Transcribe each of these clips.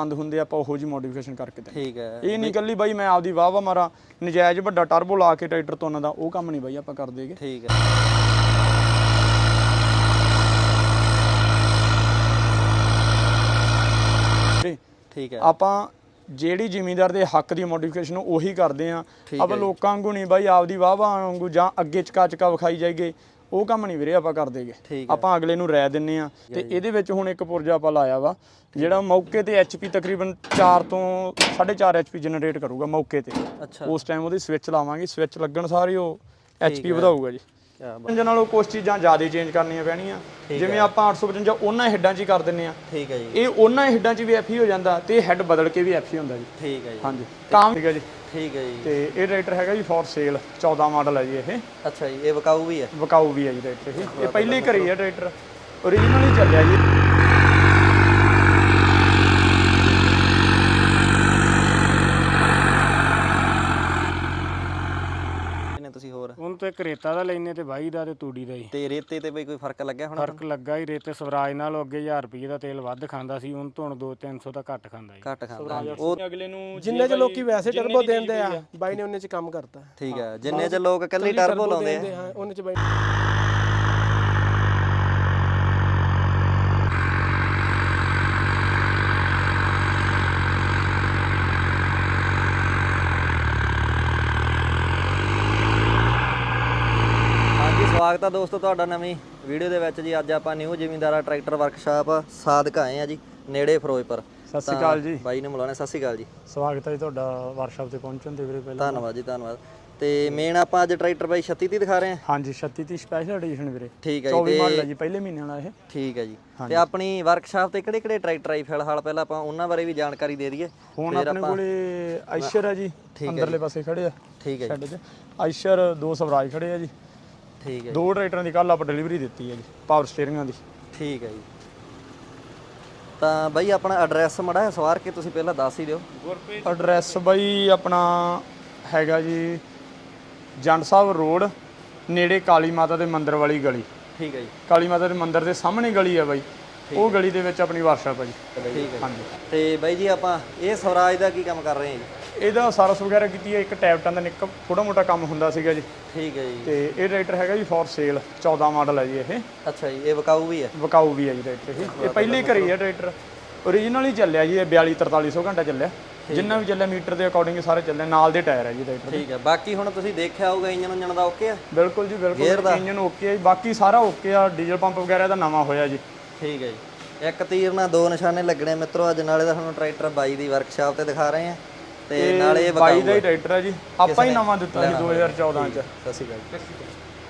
ਬੰਦ ਹੁੰਦੇ ਆਪਾਂ ਉਹੋ ਜੀ ਮੋਡੀਫਿਕੇਸ਼ਨ ਕਰਕੇ ਦਿੰਦੇ ਠੀਕ ਹੈ। ਇਹ ਨਹੀਂ ਕੱਲੀ ਬਾਈ ਮੈਂ ਆਪਦੀ ਵਾਹ ਵਾ ਮਾਰਾ ਨਜਾਇਜ਼ ਵੱਡਾ ਟਰਬੋ ਲਾ ਕੇ ਟਰੈਕਟਰ ਤੋਂ ਉਹਨਾਂ ਦਾ ਉਹ ਕੰਮ ਨਹੀਂ ਬਾਈ ਆਪਾਂ ਕਰ ਦੇਗੇ ਠੀਕ ਹੈ। ਠੀਕ ਹੈ। ਆਪਾਂ ਜਿਹੜੀ ਜ਼ਿਮੀਂਦਾਰ ਦੇ ਹੱਕ ਦੀ ਮੋਡੀਫਿਕੇਸ਼ਨ ਉਹੀ ਕਰਦੇ ਆ ਆਪਾਂ ਲੋਕਾਂ ਵਾਂਗੂ ਨਹੀਂ ਬਾਈ ਆਪਦੀ ਵਾਹ ਵਾਹ ਵਾਂਗੂ ਜਾਂ ਅੱਗੇ ਚਕਾ ਚਕਾ ਵਿਖਾਈ ਜਾਈਏ ਉਹ ਕੰਮ ਨਹੀਂ ਵੀਰੇ ਆਪਾਂ ਕਰ ਦੇਗੇ ਠੀਕ ਆਪਾਂ ਅਗਲੇ ਨੂੰ ਰਾਇ ਦਿੰਨੇ ਆ। ਤੇ ਇਹਦੇ ਵਿੱਚ ਹੁਣ ਇੱਕ ਪੁਰਜਾ ਆਪਾਂ ਲਾਇਆ ਵਾ ਜਿਹੜਾ ਮੌਕੇ ਤੇ ਐਚਪੀ ਤਕਰੀਬਨ 4 ਤੋਂ 4.5 ਐਚਪੀ ਜਨਰੇਟ ਕਰੂਗਾ ਮੌਕੇ ਤੇ। ਉਸ ਟਾਈਮ ਉਹਦੀ ਸਵਿਚ ਲਾਵਾਂਗੇ ਸਵਿਚ ਲੱਗਣ ਸਾਰੀ ਉਹ ਐਚਪੀ ਵਧਾਊਗਾ ਜੀ। ਇੰਜਨ ਨਾਲੋਂ ਕੁਛ ਚੀਜ਼ਾਂ ਜ਼ਿਆਦਾ ਚੇਂਜ ਕਰਨੀਆਂ ਪੈਣੀਆਂ। ਜਿਵੇਂ ਆਪਾਂ 855 ਉਹਨਾਂ ਹੈਡਾਂ 'ਚ ਹੀ ਕਰ ਦਿੰਨੇ ਆ ਠੀਕ ਹੈ ਜੀ। ਇਹ ਉਹਨਾਂ ਹੈਡਾਂ 'ਚ ਵੀ ਐਫਈ ਹੋ ਜਾਂਦਾ ਤੇ ਹੈਡ ਬਦਲ ਕੇ ਵੀ ਐਫਈ ਹੁੰਦਾ ਜੀ। ਠੀਕ ਹੈ ਜੀ। ਹਾਂਜੀ। ਕੰਮ ਠੀਕ ਹੈ ਜੀ। ਠੀਕ ਹੈ ਜੀ। ਤੇ ਇਹ ਟਰੈਕਟਰ ਹੈਗਾ ਜੀ ਫॉर ਸੇਲ 14 ਮਾਡਲ ਹੈ ਜੀ ਇਹ। ਅੱਛਾ ਜੀ ਇਹ ਵਿਕਾਊ ਵੀ ਹੈ। ਵਿਕਾਊ ਵੀ ਹੈ ਜੀ ਟਰੈਕਟਰ ਇਹ। ਪਹਿਲੇ ਘਰੀ ਹੈ ਟਰੈਕਟਰ ਓਰੀਜਨਲ ਹੀ ਚੱਲਿਆ ਜੀ ਇਹਨੇ ਤੁਸੀਂ ਹੋਰ ਹੁਣ ਤੇ ਕਰੇਤਾ ਦਾ ਲੈਨੇ ਤੇ ਬਾਈ ਦਾ ਤੇ ਤੂੜੀ ਦਾ ਹੀ। ਤੇ ਰੇਤੇ ਤੇ ਬਈ ਕੋਈ ਫ਼ਰਕ ਲੱਗਿਆ ਹੁਣ ਫ਼ਰਕ ਲੱਗਾ ਹੀ ਰੇਤੇ ਸਵਰਾਜ ਨਾਲ ਅੱਗੇ 1000 ਰੁਪਏ ਦਾ ਤੇਲ ਵੱਧ ਖਾਂਦਾ ਸੀ ਹੁਣ ਤੋਂ 2 300 ਦਾ ਘੱਟ ਖਾਂਦਾ ਜੀ ਘੱਟ ਖਾਂਦਾ। ਉਹ ਅਗਲੇ ਨੂੰ ਜਿੰਨੇ ਚ ਲੋਕੀ ਵੈਸੇ ਟਰਬੋ ਦਿੰਦੇ ਆ ਬਾਈ ਨੇ ਉਹਨੇ ਚ ਕੰਮ ਕਰਤਾ। ਠੀਕ ਹੈ। ਜਿੰਨੇ ਚ ਲੋਕ ਇਕੱਲੀ ਟਰਬੋ ਲਾਉਂਦੇ ਆ ਉਹਨੇ ਚ ਬਾਈ ਹਾਂਜੀ ਸਵਾਗਤ ਆ ਦੋਸਤੋ ਤੁਹਾਡਾ ਨਵੀਂ ਵੀਡੀਓ ਦੇ ਵਿੱਚ ਜੀ। ਅੱਜ ਆਪਾਂ new Zimindara tractor workshop Sadiq ਆਏ ਆ ਜੀ ਨੇੜੇ ਫਿਰੋਜ਼ਪੁਰ। ਸਤਿ ਸ਼੍ਰੀ ਅਕਾਲ ਜੀ। ਬਾਈ ਨੂੰ ਮਿਲਾਉਣੇ ਸਤਿ ਸ਼੍ਰੀ ਅਕਾਲ ਜੀ। ਸਵਾਗਤ ਹੈ ਜੀ ਤੁਹਾਡਾ ਵਰਕਸ਼ਾਪ ਤੇ ਪਹੁੰਚਣ ਤੇ ਵੀਰੇ ਪਹਿਲਾਂ। ਧੰਨਵਾਦ ਜੀ ਧੰਨਵਾਦ। ਤੇ ਮੇਨ ਆਪਾਂ ਅੱਜ ਟਰੈਕਟਰ ਬਾਈ 36 ਦੀ ਦਿਖਾ ਰਹੇ ਹਾਂ ਹਾਂਜੀ 36 30 ਸਪੈਸ਼ਲ ਐਡੀਸ਼ਨ ਵੀਰੇ। ਠੀਕ ਹੈ ਜੀ 24 ਮਾਡਲ ਹੈ ਜੀ ਪਹਿਲੇ ਮਹੀਨੇ ਵਾਲਾ ਇਹ। ਠੀਕ ਹੈ ਜੀ। ਤੇ ਆਪਣੀ ਵਰਕਸ਼ਾਪ ਤੇ ਕਿਹੜੇ ਕਿਹੜੇ ਟਰੈਕਟਰ ਆਈ ਫਿਲਹਾਲ ਪਹਿਲਾਂ ਆਪਾਂ ਉਹਨਾਂ ਬਾਰੇ ਵੀ ਜਾਣਕਾਰੀ ਦੇ ਦਈਏ। ਹੁਣ ਆਪਣੇ ਕੋਲੇ ਆਇਸ਼ਰ ਹੈ ਜੀ ਅੰਦਰਲੇ ਪਾਸੇ ਖੜੇ ਆ। ਠੀਕ ਹੈ ਜੀ। ਸ਼ੈੱਡ 'ਚ ਆਇਸ਼ਰ ਦੋ ਸਵਰਾਜ ਖੜੇ ਆ ਜੀ। ਠੀਕ ਹੈ ਦੋ ਟਰੈਕਟਰਾਂ ਦੀ ਕੱਲ ਆਪਾਂ ਡਿਲੀਵਰੀ ਦਿੱਤੀ ਹੈ ਜੀ ਪਾਵਰ ਸਟੀਅਰਿੰਗਾਂ ਦੀ। ਠੀਕ ਹੈ ਜੀ। ਤਾਂ ਬਾਈ ਆਪਣਾ ਐਡਰੈਸ ਮੜਾ ਹੈ ਸਵਾਰ ਕੇ ਤੁਸੀਂ ਪਹਿਲਾਂ ਦੱਸ ਹੀ ਦਿਓ। ਐਡਰੈਸ ਬਾਈ ਆਪਣਾ ਹੈਗਾ ਜੀ ਜੰਡ ਸਾਹਿਬ ਰੋਡ ਨੇੜੇ ਕਾਲੀ ਮਾਤਾ ਦੇ ਮੰਦਿਰ ਵਾਲੀ ਗਲੀ। ਠੀਕ ਹੈ ਜੀ। ਕਾਲੀ ਮਾਤਾ ਦੇ ਮੰਦਿਰ ਦੇ ਸਾਹਮਣੇ ਗਲੀ ਹੈ ਬਾਈ। ਉਹ ਗਲੀ ਦੇ ਵਿੱਚ ਆਪਣੀ ਵਰਕਸ਼ਾਪ ਹੈ ਜੀ। ਠੀਕ ਹੈ। ਹਾਂਜੀ। ਤੇ ਬਾਈ ਜੀ ਆਪਾਂ ਇਹ ਸਵਰਾਜ ਦਾ ਕੀ ਕੰਮ ਕਰ ਰਹੇ ਹਾਂ ਜੀ? ਇਹਦਾ ਸਰਵਿਸ ਵਗੈਰਾ ਕੀਤੀ ਹੈ ਇੱਕ ਟੈਬਟਾਂ ਦਾ ਨਿੱਕਾ ਥੋੜਾ ਮੋਟਾ ਕੰਮ ਹੁੰਦਾ ਸੀਗਾ ਜੀ। ਠੀਕ ਹੈ ਜੀ। ਤੇ ਇਹ ਟਰੈਕਟਰ ਹੈਗਾ ਜੀ ਫॉर ਸੇਲ 14 ਮਾਡਲ ਹੈ ਜੀ ਇਹ। ਅੱਛਾ ਜੀ ਇਹ ਵਿਕਾਊ ਵੀ ਹੈ? ਵਿਕਾਊ ਵੀ ਹੈ ਜੀ ਟਰੈਕਟਰ ਇਹ। ਇਹ ਪਹਿਲੇ ਘਰੀ ਹੈ ਟਰੈਕਟਰ ਓਰੀਜਨਲ ਹੀ ਚੱਲਿਆ ਜੀ ਇਹ 42 4300 ਘੰਟਾ ਚੱਲਿਆ। ਜਿੰਨਾ ਵੀ ਚੱਲਿਆ ਮੀਟਰ ਦੇ ਅਕੋਰਡਿੰਗ ਸਾਰੇ ਚੱਲੇ ਨਾਲ ਦੇ ਟਾਇਰ ਹੈ ਜੀ ਟਰੈਕਟਰ ਠੀਕ ਹੈ ਬਾਕੀ ਹੁਣ ਤੁਸੀਂ ਦੇਖਿਆ ਹੋਊਗਾ ਇੰਜਨ ਉਂਜਨ ਦਾ ਓਕੇ ਆ? ਬਿਲਕੁਲ ਜੀ ਬਿਲਕੁਲ ਇੰਜਨ ਓਕੇ ਹੈ ਜੀ। ਬਾਕੀ ਸਾਰਾ ਓਕੇ ਆ ਡੀਜ਼ਲ ਪੰਪ ਵਗੈਰਾ ਦਾ ਨਵਾਂ ਹੋਇਆ ਜੀ। ਠੀਕ ਹੈ ਜੀ। ਇੱਕ ਤੀਰ ਨਾਲ ਦੋ ਨਿਸ਼ਾਨੇ ਲੱਗਣੇ ਮਿੱਤਰੋ ਅੱਜ ਨਾਲੇ ਦਾ ਤੁਹਾਨੂੰ ਟਰੈਕਟਰ ਬਾਈ ਦੀ ਵਰਕਸ਼ਾਪ ਤੇ ਦਿਖਾ ਰਹੇ ਹਾਂ। ਤੇ ਨਾਲੇ ਇਹ ਬਾਈ ਦਾ ਹੈ ਹੀ ਟਰੈਕਟਰ ਹੈ ਜੀ। ਆਪਾਂ ਹੀ ਨਵਾਂ ਦਿੱਤਾ ਸੀ 2014 ਚ। ਸਤਿ ਸ਼੍ਰੀ ਅਕਾਲ ਜੀ।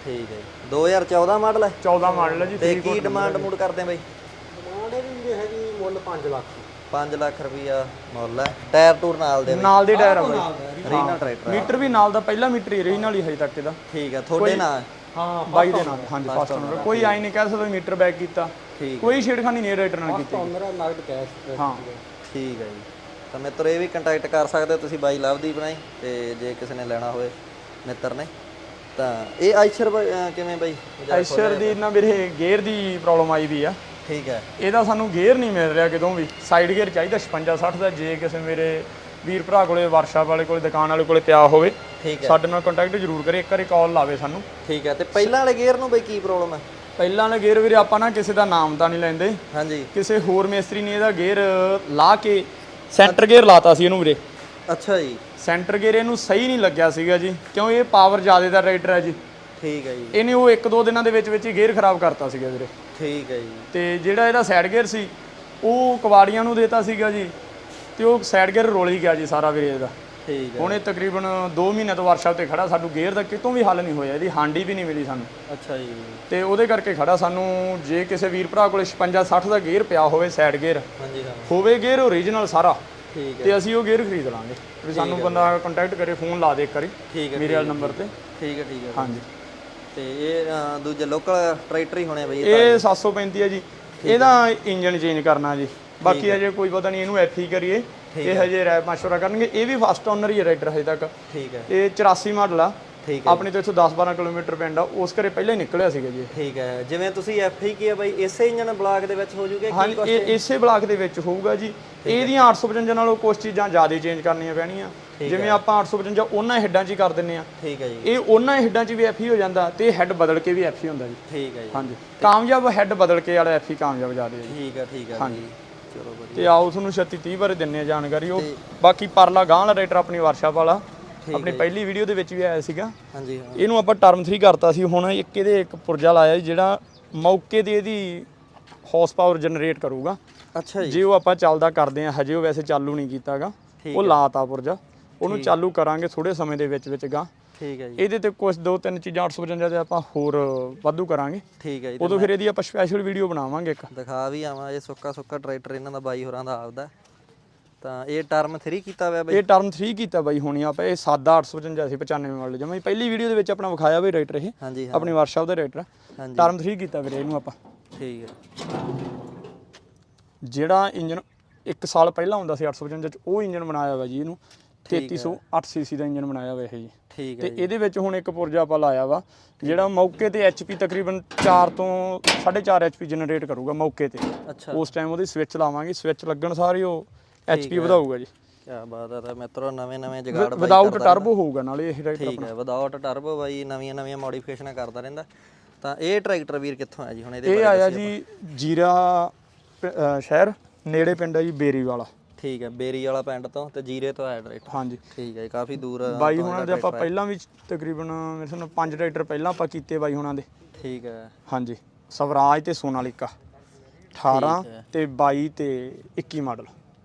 ਠੀਕ ਹੈ ਜੀ। 2014 ਮਾਡਲ ਹੈ? 14 ਮਾਡਲ ਹੈ ਜੀ ਤੇ ਕੀ ਡਿਮਾਂਡ ਮੂਡ ਕਰਦੇ ਆ ਬਾਈ? ਡਿਮਾਂਡ ਇਹਦੀ ਵੀਰੇ ਹੈਗੀ ਮੁੱਲ 5 ਲੱਖ। 5 ਲੱਖ ਰੁਪਈਆ ਮੁੱਲ ਹੈ। ਟਾਇਰ ਟੂਰ ਨਾਲ ਦੇ ਨਾਲ ਦੇ ਟਾਇਰ ਆ ਬਾਈ। ਰੀਨਲ ਟਰੈਕਟਰ ਮੀਟਰ ਵੀ ਨਾਲ ਦਾ ਪਹਿਲਾ ਮੀਟਰ ਹੀ ਓਰੀਜਨਲ ਹੀ ਹਜੇ ਤੱਕ ਇਹਦਾ। ਠੀਕ ਹੈ ਤੁਹਾਡੇ ਨਾਲ? ਹਾਂ ਬਾਈ ਦੇ ਨਾਲ ਹਾਂਜੀ ਫਸਟ ਓਨਰ ਕੋਈ ਆਈ ਨਹੀਂ ਕਹਿ ਸਕਦਾ ਮੀਟਰ ਬੈਕ ਕੀਤਾ। ਠੀਕ ਕੋਈ ਛੇੜਖਾਨੀ ਨਹੀਂ ਰਾਈਟਰ ਨਾਲ ਕੀਤੀ। ਮੇਰਾ ਨਗਦ ਕੈਸ਼ ਹਾਂ। ਠੀਕ ਹੈ ਜੀ। ਤਾਂ ਮਿੱਤਰ ਇਹ ਵੀ ਕੰਟੈਕਟ ਕਰ ਸਕਦੇ ਤੁਸੀਂ ਬਾਈ ਲਵਦੀਪ ਨਾਲ ਤੇ ਜੇ ਕਿਸੇ ਨੇ ਲੈਣਾ ਹੋਵੇ ਮਿੱਤਰ ਨੇ। ਤਾਂ ਇਹ ਅਹ ਕਿਵੇਂ ਬਾਈ? ਐਸ਼ਰ ਦੀ ਨਾ ਵੀਰੇ ਗੇਅਰ ਦੀ ਪ੍ਰੋਬਲਮ ਆਈ ਵੀ ਆ। ਠੀਕ ਹੈ। ਇਹਦਾ ਸਾਨੂੰ ਗੇਅਰ ਨਹੀਂ ਮਿਲ ਰਿਹਾ ਕਿਤੋਂ ਵੀ। ਸਾਈਡ ਗੇਅਰ ਚਾਹੀਦਾ 56 60 ਦਾ ਜੇ ਕਿਸੇ ਮੇਰੇ ਵੀਰ ਭਰਾ ਕੋਲੇ ਵਰਕਸ਼ਾਪ ਵਾਲੇ ਕੋਲੇ ਦੁਕਾਨ ਵਾਲੇ ਕੋਲੇ ਪਿਆ ਹੋਵੇ ਠੀਕ ਹੈ। ਸਾਡੇ ਨਾਲ ਕੰਟੈਕਟ ਜ਼ਰੂਰ ਕਰੇ ਇੱਕ ਵਾਰੀ ਕਾਲ ਲਾਵੇ ਸਾਨੂੰ। ਠੀਕ ਹੈ ਤੇ ਪਹਿਲਾਂ ਵਾਲੇ ਗੇਅਰ ਨੂੰ ਬਈ ਕੀ ਪ੍ਰੋਬਲਮ ਹੈ ਪਹਿਲਾਂ ਵਾਲੇ ਗੇਅਰ ਵੀਰੇ ਆਪਾਂ ਨਾ ਕਿਸੇ ਦਾ ਨਾਮ ਤਾਂ ਨਹੀਂ ਲੈਂਦੇ। ਹਾਂਜੀ। ਕਿਸੇ ਹੋਰ ਮਿਸਤਰੀ ਨੇ ਇਹਦਾ ਗੇਅਰ ਲਾ ਕੇ ਸੈਂਟਰ ਗੇਅਰ ਲਾਤਾ ਸੀ ਇਹਨੂੰ ਵੀਰੇ। ਅੱਛਾ ਜੀ। ਸੈਂਟਰ ਗੇਅਰ ਇਹਨੂੰ ਸਹੀ ਨਹੀਂ ਲੱਗਿਆ ਸੀਗਾ ਜੀ ਕਿਉਂ ਇਹ ਪਾਵਰ ਜ਼ਿਆਦਾ ਦਾ ਰਾਈਡਰ ਹੈ ਜੀ। ਠੀਕ ਹੈ ਜੀ। ਇਹਨੇ ਉਹ ਇੱਕ ਦੋ ਦਿਨਾਂ ਦੇ ਵਿੱਚ ਵਿੱਚ ਹੀ ਗੇਅਰ ਖਰਾਬ ਕਰਤਾ ਸੀਗਾ ਵੀਰੇ। ਠੀਕ ਹੈ ਜੀ। ਤੇ ਜਿਹੜਾ ਇਹਦਾ ਸਾਈਡ ਗੇਅਰ ਸੀ ਉਹ ਕਵਾੜੀਆਂ ਨੂੰ ਦੇਤਾ ਸੀਗਾ ਜੀ ਤੇ ਉਹ ਸਾਈਡ ਗੇਅਰ ਰੋਲ ਹੀ ਗਿਆ ਜੀ ਸਾਰਾ ਵੀਰੇ ਇਹਦਾ। ਠੀਕ ਹੈ। ਹੁਣ ਇਹ ਤਕਰੀਬਨ 2 ਮਹੀਨੇ ਤੋਂ ਵਰਕਸ਼ਾਪ ਤੇ ਖੜਾ ਸਾਨੂੰ ਗੇਅਰ ਦਾ ਕਿਤੋਂ ਵੀ ਹੱਲ ਨਹੀਂ ਹੋਇਆ ਇਹਦੀ ਹਾਂਡੀ ਵੀ ਨਹੀਂ ਮਿਲੀ ਸਾਨੂੰ। ਅੱਛਾ ਜੀ। ਤੇ ਉਹਦੇ ਕਰਕੇ ਖੜਾ ਸਾਨੂੰ ਜੇ ਕਿਸੇ ਵੀਰ ਭਰਾ ਕੋਲੇ 56 60 ਦਾ ਗੇਅਰ ਪਿਆ ਹੋਵੇ ਸਾਈਡ ਗੇਅਰ ਹਾਂਜੀ ਹਾਂ। ਹੋਵੇ ਗੇਅਰ ਓਰੀਜਨਲ ਸਾਰਾ ਠੀਕ ਹੈ। ਤੇ ਅਸੀਂ ਉਹ ਗੇਅਰ ਖਰੀਦ ਲਾਂਗੇ। ਵੀ ਸਾਨੂੰ ਬੰਦਾ ਕੰਟੈਕਟ ਕਰੇ ਫੋਨ ਲਾ ਦੇ ਇੱਕ ਵਾਰੀ ਠੀਕ ਹੈ ਮੇਰੇ ਵਾਲੇ ਨੰਬਰ ਤੇ। ਠੀਕ ਹੈ ਠੀਕ ਹੈ। ਹਾਂਜੀ। ਤੇ ਇਹ ਦੂਜੇ ਲੋਕਲ ਟਰੈਕਟਰ ਹੀ ਹੋਣੇ ਬਈ ਇਹ 735 ਹੈ ਜੀ। ਇਹਦਾ ਇੰਜਨ ਚੇਂਜ ਕਰਨਾ ਜੀ। ਬਾਕੀ ਅਜੇ ਕੋਈ ਪਤਾ ਨਹੀਂ ਇਹਨੂੰ ਐਫੀ ਕਰੀਏ। ਇਹ ਹਜੇ ਰੈਪ ਮਸ਼ਵਰਾ ਕਰਨਗੇ। ਇਹ ਵੀ ਫਸਟ ਓਨਰ ਹੀ ਹੈ ਰਾਈਡਰ ਹਜੇ ਤੱਕ। ਠੀਕ ਹੈ। ਇਹ 84 ਮਾਡਲ ਆ। ਠੀਕ ਹੈ। ਆਪਣੇ ਤੋਂ ਇੱਥੋਂ 10-12 ਕਿਲੋਮੀਟਰ ਪਿੰਡ ਆ। ਉਸ ਘਰੇ ਪਹਿਲਾਂ ਹੀ ਨਿਕਲਿਆ ਸੀਗਾ ਜੀ। ਠੀਕ ਹੈ। ਜਿਵੇਂ ਤੁਸੀਂ ਐਫ ਹੀ ਕੀ ਹੈ ਬਾਈ ਇਸੇ ਇੰਜਨ ਬਲਾਕ ਦੇ ਵਿੱਚ ਹੋ ਜੂਗੇ ਹਾਂਜੀ ਇਹ ਇਸੇ ਬਲਾਕ ਦੇ ਵਿੱਚ ਹੋਊਗਾ ਜੀ। ਇਹਦੀਆਂ 855 ਨਾਲੋਂ ਕੁਝ ਚੀਜ਼ਾਂ ਜ਼ਿਆਦਾ ਚੇਂਜ ਕਰਨੀਆਂ ਪੈਣੀਆਂ। ਜਿਵੇਂ ਆਪਾਂ 855 ਉਹਨਾਂ ਹੈਡਾਂ 'ਚ ਹੀ ਕਰ ਦਿੰਨੇ ਆ ਠੀਕ ਹੈ ਜੀ। ਇਹ ਉਹਨਾਂ ਹੈਡਾਂ 'ਚ ਵੀ ਐਫ ਹੀ ਜਾਂਦਾ ਤੇ ਹੈਡ ਬਦਲ ਕੇ ਵੀ ਐਫ ਹੀ ਹੁੰਦਾ ਜੀ। ਠੀਕ ਹੈ ਜੀ। ਹਾਂਜੀ। ਕਾਮਯਾਬ ਹੈਡ ਬਦਲ ਕੇ ਵਾਲਾ ਐਫ ਹੀ ਕਾਮਯਾਬ ਜ਼ਿਆਦਾ ਹੈ ਜੀ। ਠੀਕ ਹੈ ਠੀਕ ਹੈ ਜੀ। ਚਲੋ ਵਧੀਆ। ਤੇ ਆਓ ਤੁਹਾਨੂੰ 36 30 ਬਾਰੇ ਦਿੰਨੇ ਆ ਜਾਣਕਾਰੀ। ਉਹ ਬਾਕੀ ਪਰਲਾ ਗਾਂ ਵਾਲਾ ਰਾਈਟਰ ਆਪਣੀ ਵਰਕਸ਼ਾਪ ਵਾਲਾ ਆਪਣੀ ਪਹਿਲੀ ਵੀਡੀਓ ਦੇ ਵਿੱਚ ਵੀ ਆਇਆ ਸੀਗਾ। ਹਾਂਜੀ ਹਾਂ। ਇਹਨੂੰ ਆਪਾਂ ਟਰਮ 3 ਕਰਤਾ ਸੀ ਹੁਣ ਇੱਕ ਇਹਦੇ ਇੱਕ ਪੁਰਜਾ ਲਾਇਆ ਜਿਹੜਾ ਮੌਕੇ ਤੇ ਇਹਦੀ ਹਾਰਸ ਪਾਵਰ ਜਨਰੇਟ ਕਰੂਗਾ। ਅੱਛਾ ਜੀ। ਜੇ ਉਹ ਆਪਾਂ ਚੱਲਦਾ ਕਰਦੇ ਆ ਹਜੇ ਉਹ ਵੈਸੇ ਚਾਲੂ ਨਹੀਂ ਕੀਤਾਗਾ। ਉਹ ਲਾਤਾ ਪੁਰਜਾ। ਉਹਨੂੰ ਚਾਲੂ ਕਰਾਂਗੇ ਥੋੜੇ ਸਮੇਂ ਦੇ ਵਿੱਚ ਵਿੱਚ ਗਾਂ ਠੀਕ ਹੈ ਜੀ। ਇਹਦੇ ਤੇ ਕੁਝ ਦੋ ਤਿੰਨ ਚੀਜ਼ਾਂ 855 ਦੇ ਆਪਾਂ ਹੋਰ ਵਾਧੂ ਕਰਾਂਗੇ। ਠੀਕ ਹੈ ਜੀ ਉਦੋਂ ਫਿਰ ਇਹਦੀ ਆਪਾਂ ਸਪੈਸ਼ਲ ਵੀਡੀਓ ਬਣਾਵਾਂਗੇ ਇੱਕ। ਦਿਖਾ ਵੀ ਆਵਾਂ ਇਹ ਸੁੱਕਾ ਸੁੱਕਾ ਟਰੈਕਟਰ ਇਹਨਾਂ ਦਾ ਬਾਈ ਹੋਰਾਂ ਦਾ ਆਪਦਾ। ਤਾਂ ਇਹ ਟਰਮ 3 ਕੀਤਾ ਹੋਇਆ ਬਾਈ। ਇਹ ਟਰਮ 3 ਕੀਤਾ ਬਾਈ ਹੁਣੀ ਆਪਾਂ ਇਹ ਸਾਦਾ 855 ਸੀ 95 ਮਾਡਲ ਜਮਾ ਪਹਿਲੀ ਵੀਡੀਓ ਦੇ ਵਿੱਚ ਆਪਣਾ ਵਿਖਾਇਆ ਬਈ ਰਾਈਟਰ ਇਹ ਆਪਣੀ ਵਰਕਸ਼ਾਪ ਦਾ ਰਾਈਟਰ ਟਰਮ 3 ਕੀਤਾ ਵੀਰੇ ਇਹਨੂੰ ਆਪਾਂ। ਠੀਕ ਹੈ। ਜਿਹੜਾ ਇੰਜਨ 1 ਸਾਲ ਪਹਿਲਾਂ ਹੁੰਦਾ ਸੀ 855 ਚ ਉਹ ਇੰਜਨ ਬਣਾਇਆ ਹੋਇਆ ਜੀ ਇਹਨੂੰ। 3308 ਸੀਸੀ ਦਾ ਇੰਜਨ ਬਣਾਇਆ ਹੋਇਆ ਇਹ ਜੀ। ਠੀਕ ਹੈ ਤੇ ਇਹਦੇ ਵਿੱਚ ਹੁਣ ਇੱਕ ਪੁਰਜਾ ਆਪਾਂ ਲਾਇਆ ਵਾ ਜਿਹੜਾ ਮੌਕੇ ਤੇ HP ਤਕਰੀਬਨ 4 ਤੋਂ 4.5 HP ਜਨਰੇਟ ਕਰੂਗਾ ਮੌਕੇ ਤੇ। ਅੱਛਾ। ਉਸ ਟਾਈਮ ਉਹਦੀ ਸਵਿਚ ਲਾਵਾਂਗੇ ਸਵਿਚ ਲੱਗਣ ਸਾਰੀ ਉਹ HP ਵਧਾਊਗਾ ਜੀ। ਕੀ ਬਾਤ ਹੈ ਮਿੱਤਰੋ ਨਵੇਂ ਨਵੇਂ ਜਗਾੜ ਬਾਈ ਵਿਦਆਊਟ ਟਰਬੋ ਹੋਊਗਾ ਨਾਲੇ ਇਹ ਰਾਈਟਰ ਠੀਕ ਹੈ ਵਿਦਆਊਟ ਟਰਬੋ ਬਾਈ ਨਵੀਆਂ ਨਵੀਆਂ ਮੋਡੀਫਿਕੇਸ਼ਨਾਂ ਕਰਦਾ ਰਹਿੰਦਾ। ਤਾਂ ਇਹ ਟਰੈਕਟਰ ਵੀਰ ਕਿੱਥੋਂ ਆਇਆ ਜੀ? ਹੁਣ ਇਹਦੇ ਇਹ ਬਾਰੇ ਆਇਆ ਦੱਸਿਓ ਜੀ ਜੀਰਾ ਸ਼ਹਿਰ ਨੇੜੇ ਪਿੰਡ ਹੈ ਜੀ ਬੇਰੀ ਵਾਲਾ ਠੀਕ ਹੈ ਬੇਰੀ ਵਾਲਾ ਪਿੰਡ ਤੋਂ ਤੇ ਜੀਰੇ ਤੋਂ ਆਇਆ ਟਰੈਕਟਰ ਹਾਂਜੀ। ਠੀਕ ਹੈ ਕਾਫੀ ਦੂਰ ਬਾਈ ਹੁਣਾਂ ਦੇ ਆਪਾਂ ਪਹਿਲਾਂ ਵੀ ਤਕਰੀਬਨ ਮੇਰੇ ਸਾਨੂੰ ਪੰਜ ਟਰੈਕਟਰ ਪਹਿਲਾਂ ਆਪਾਂ ਕੀਤੇ ਬਾਈ ਹੁਣਾਂ ਦੇ। ਠੀਕ ਹੈ। ਹਾਂਜੀ ਸਵਰਾਜ ਤੇ ਸੋਨਾਲੀਕਾ 18 ਤੇ 22 ਤੇ 21 ਮਾਡਲ।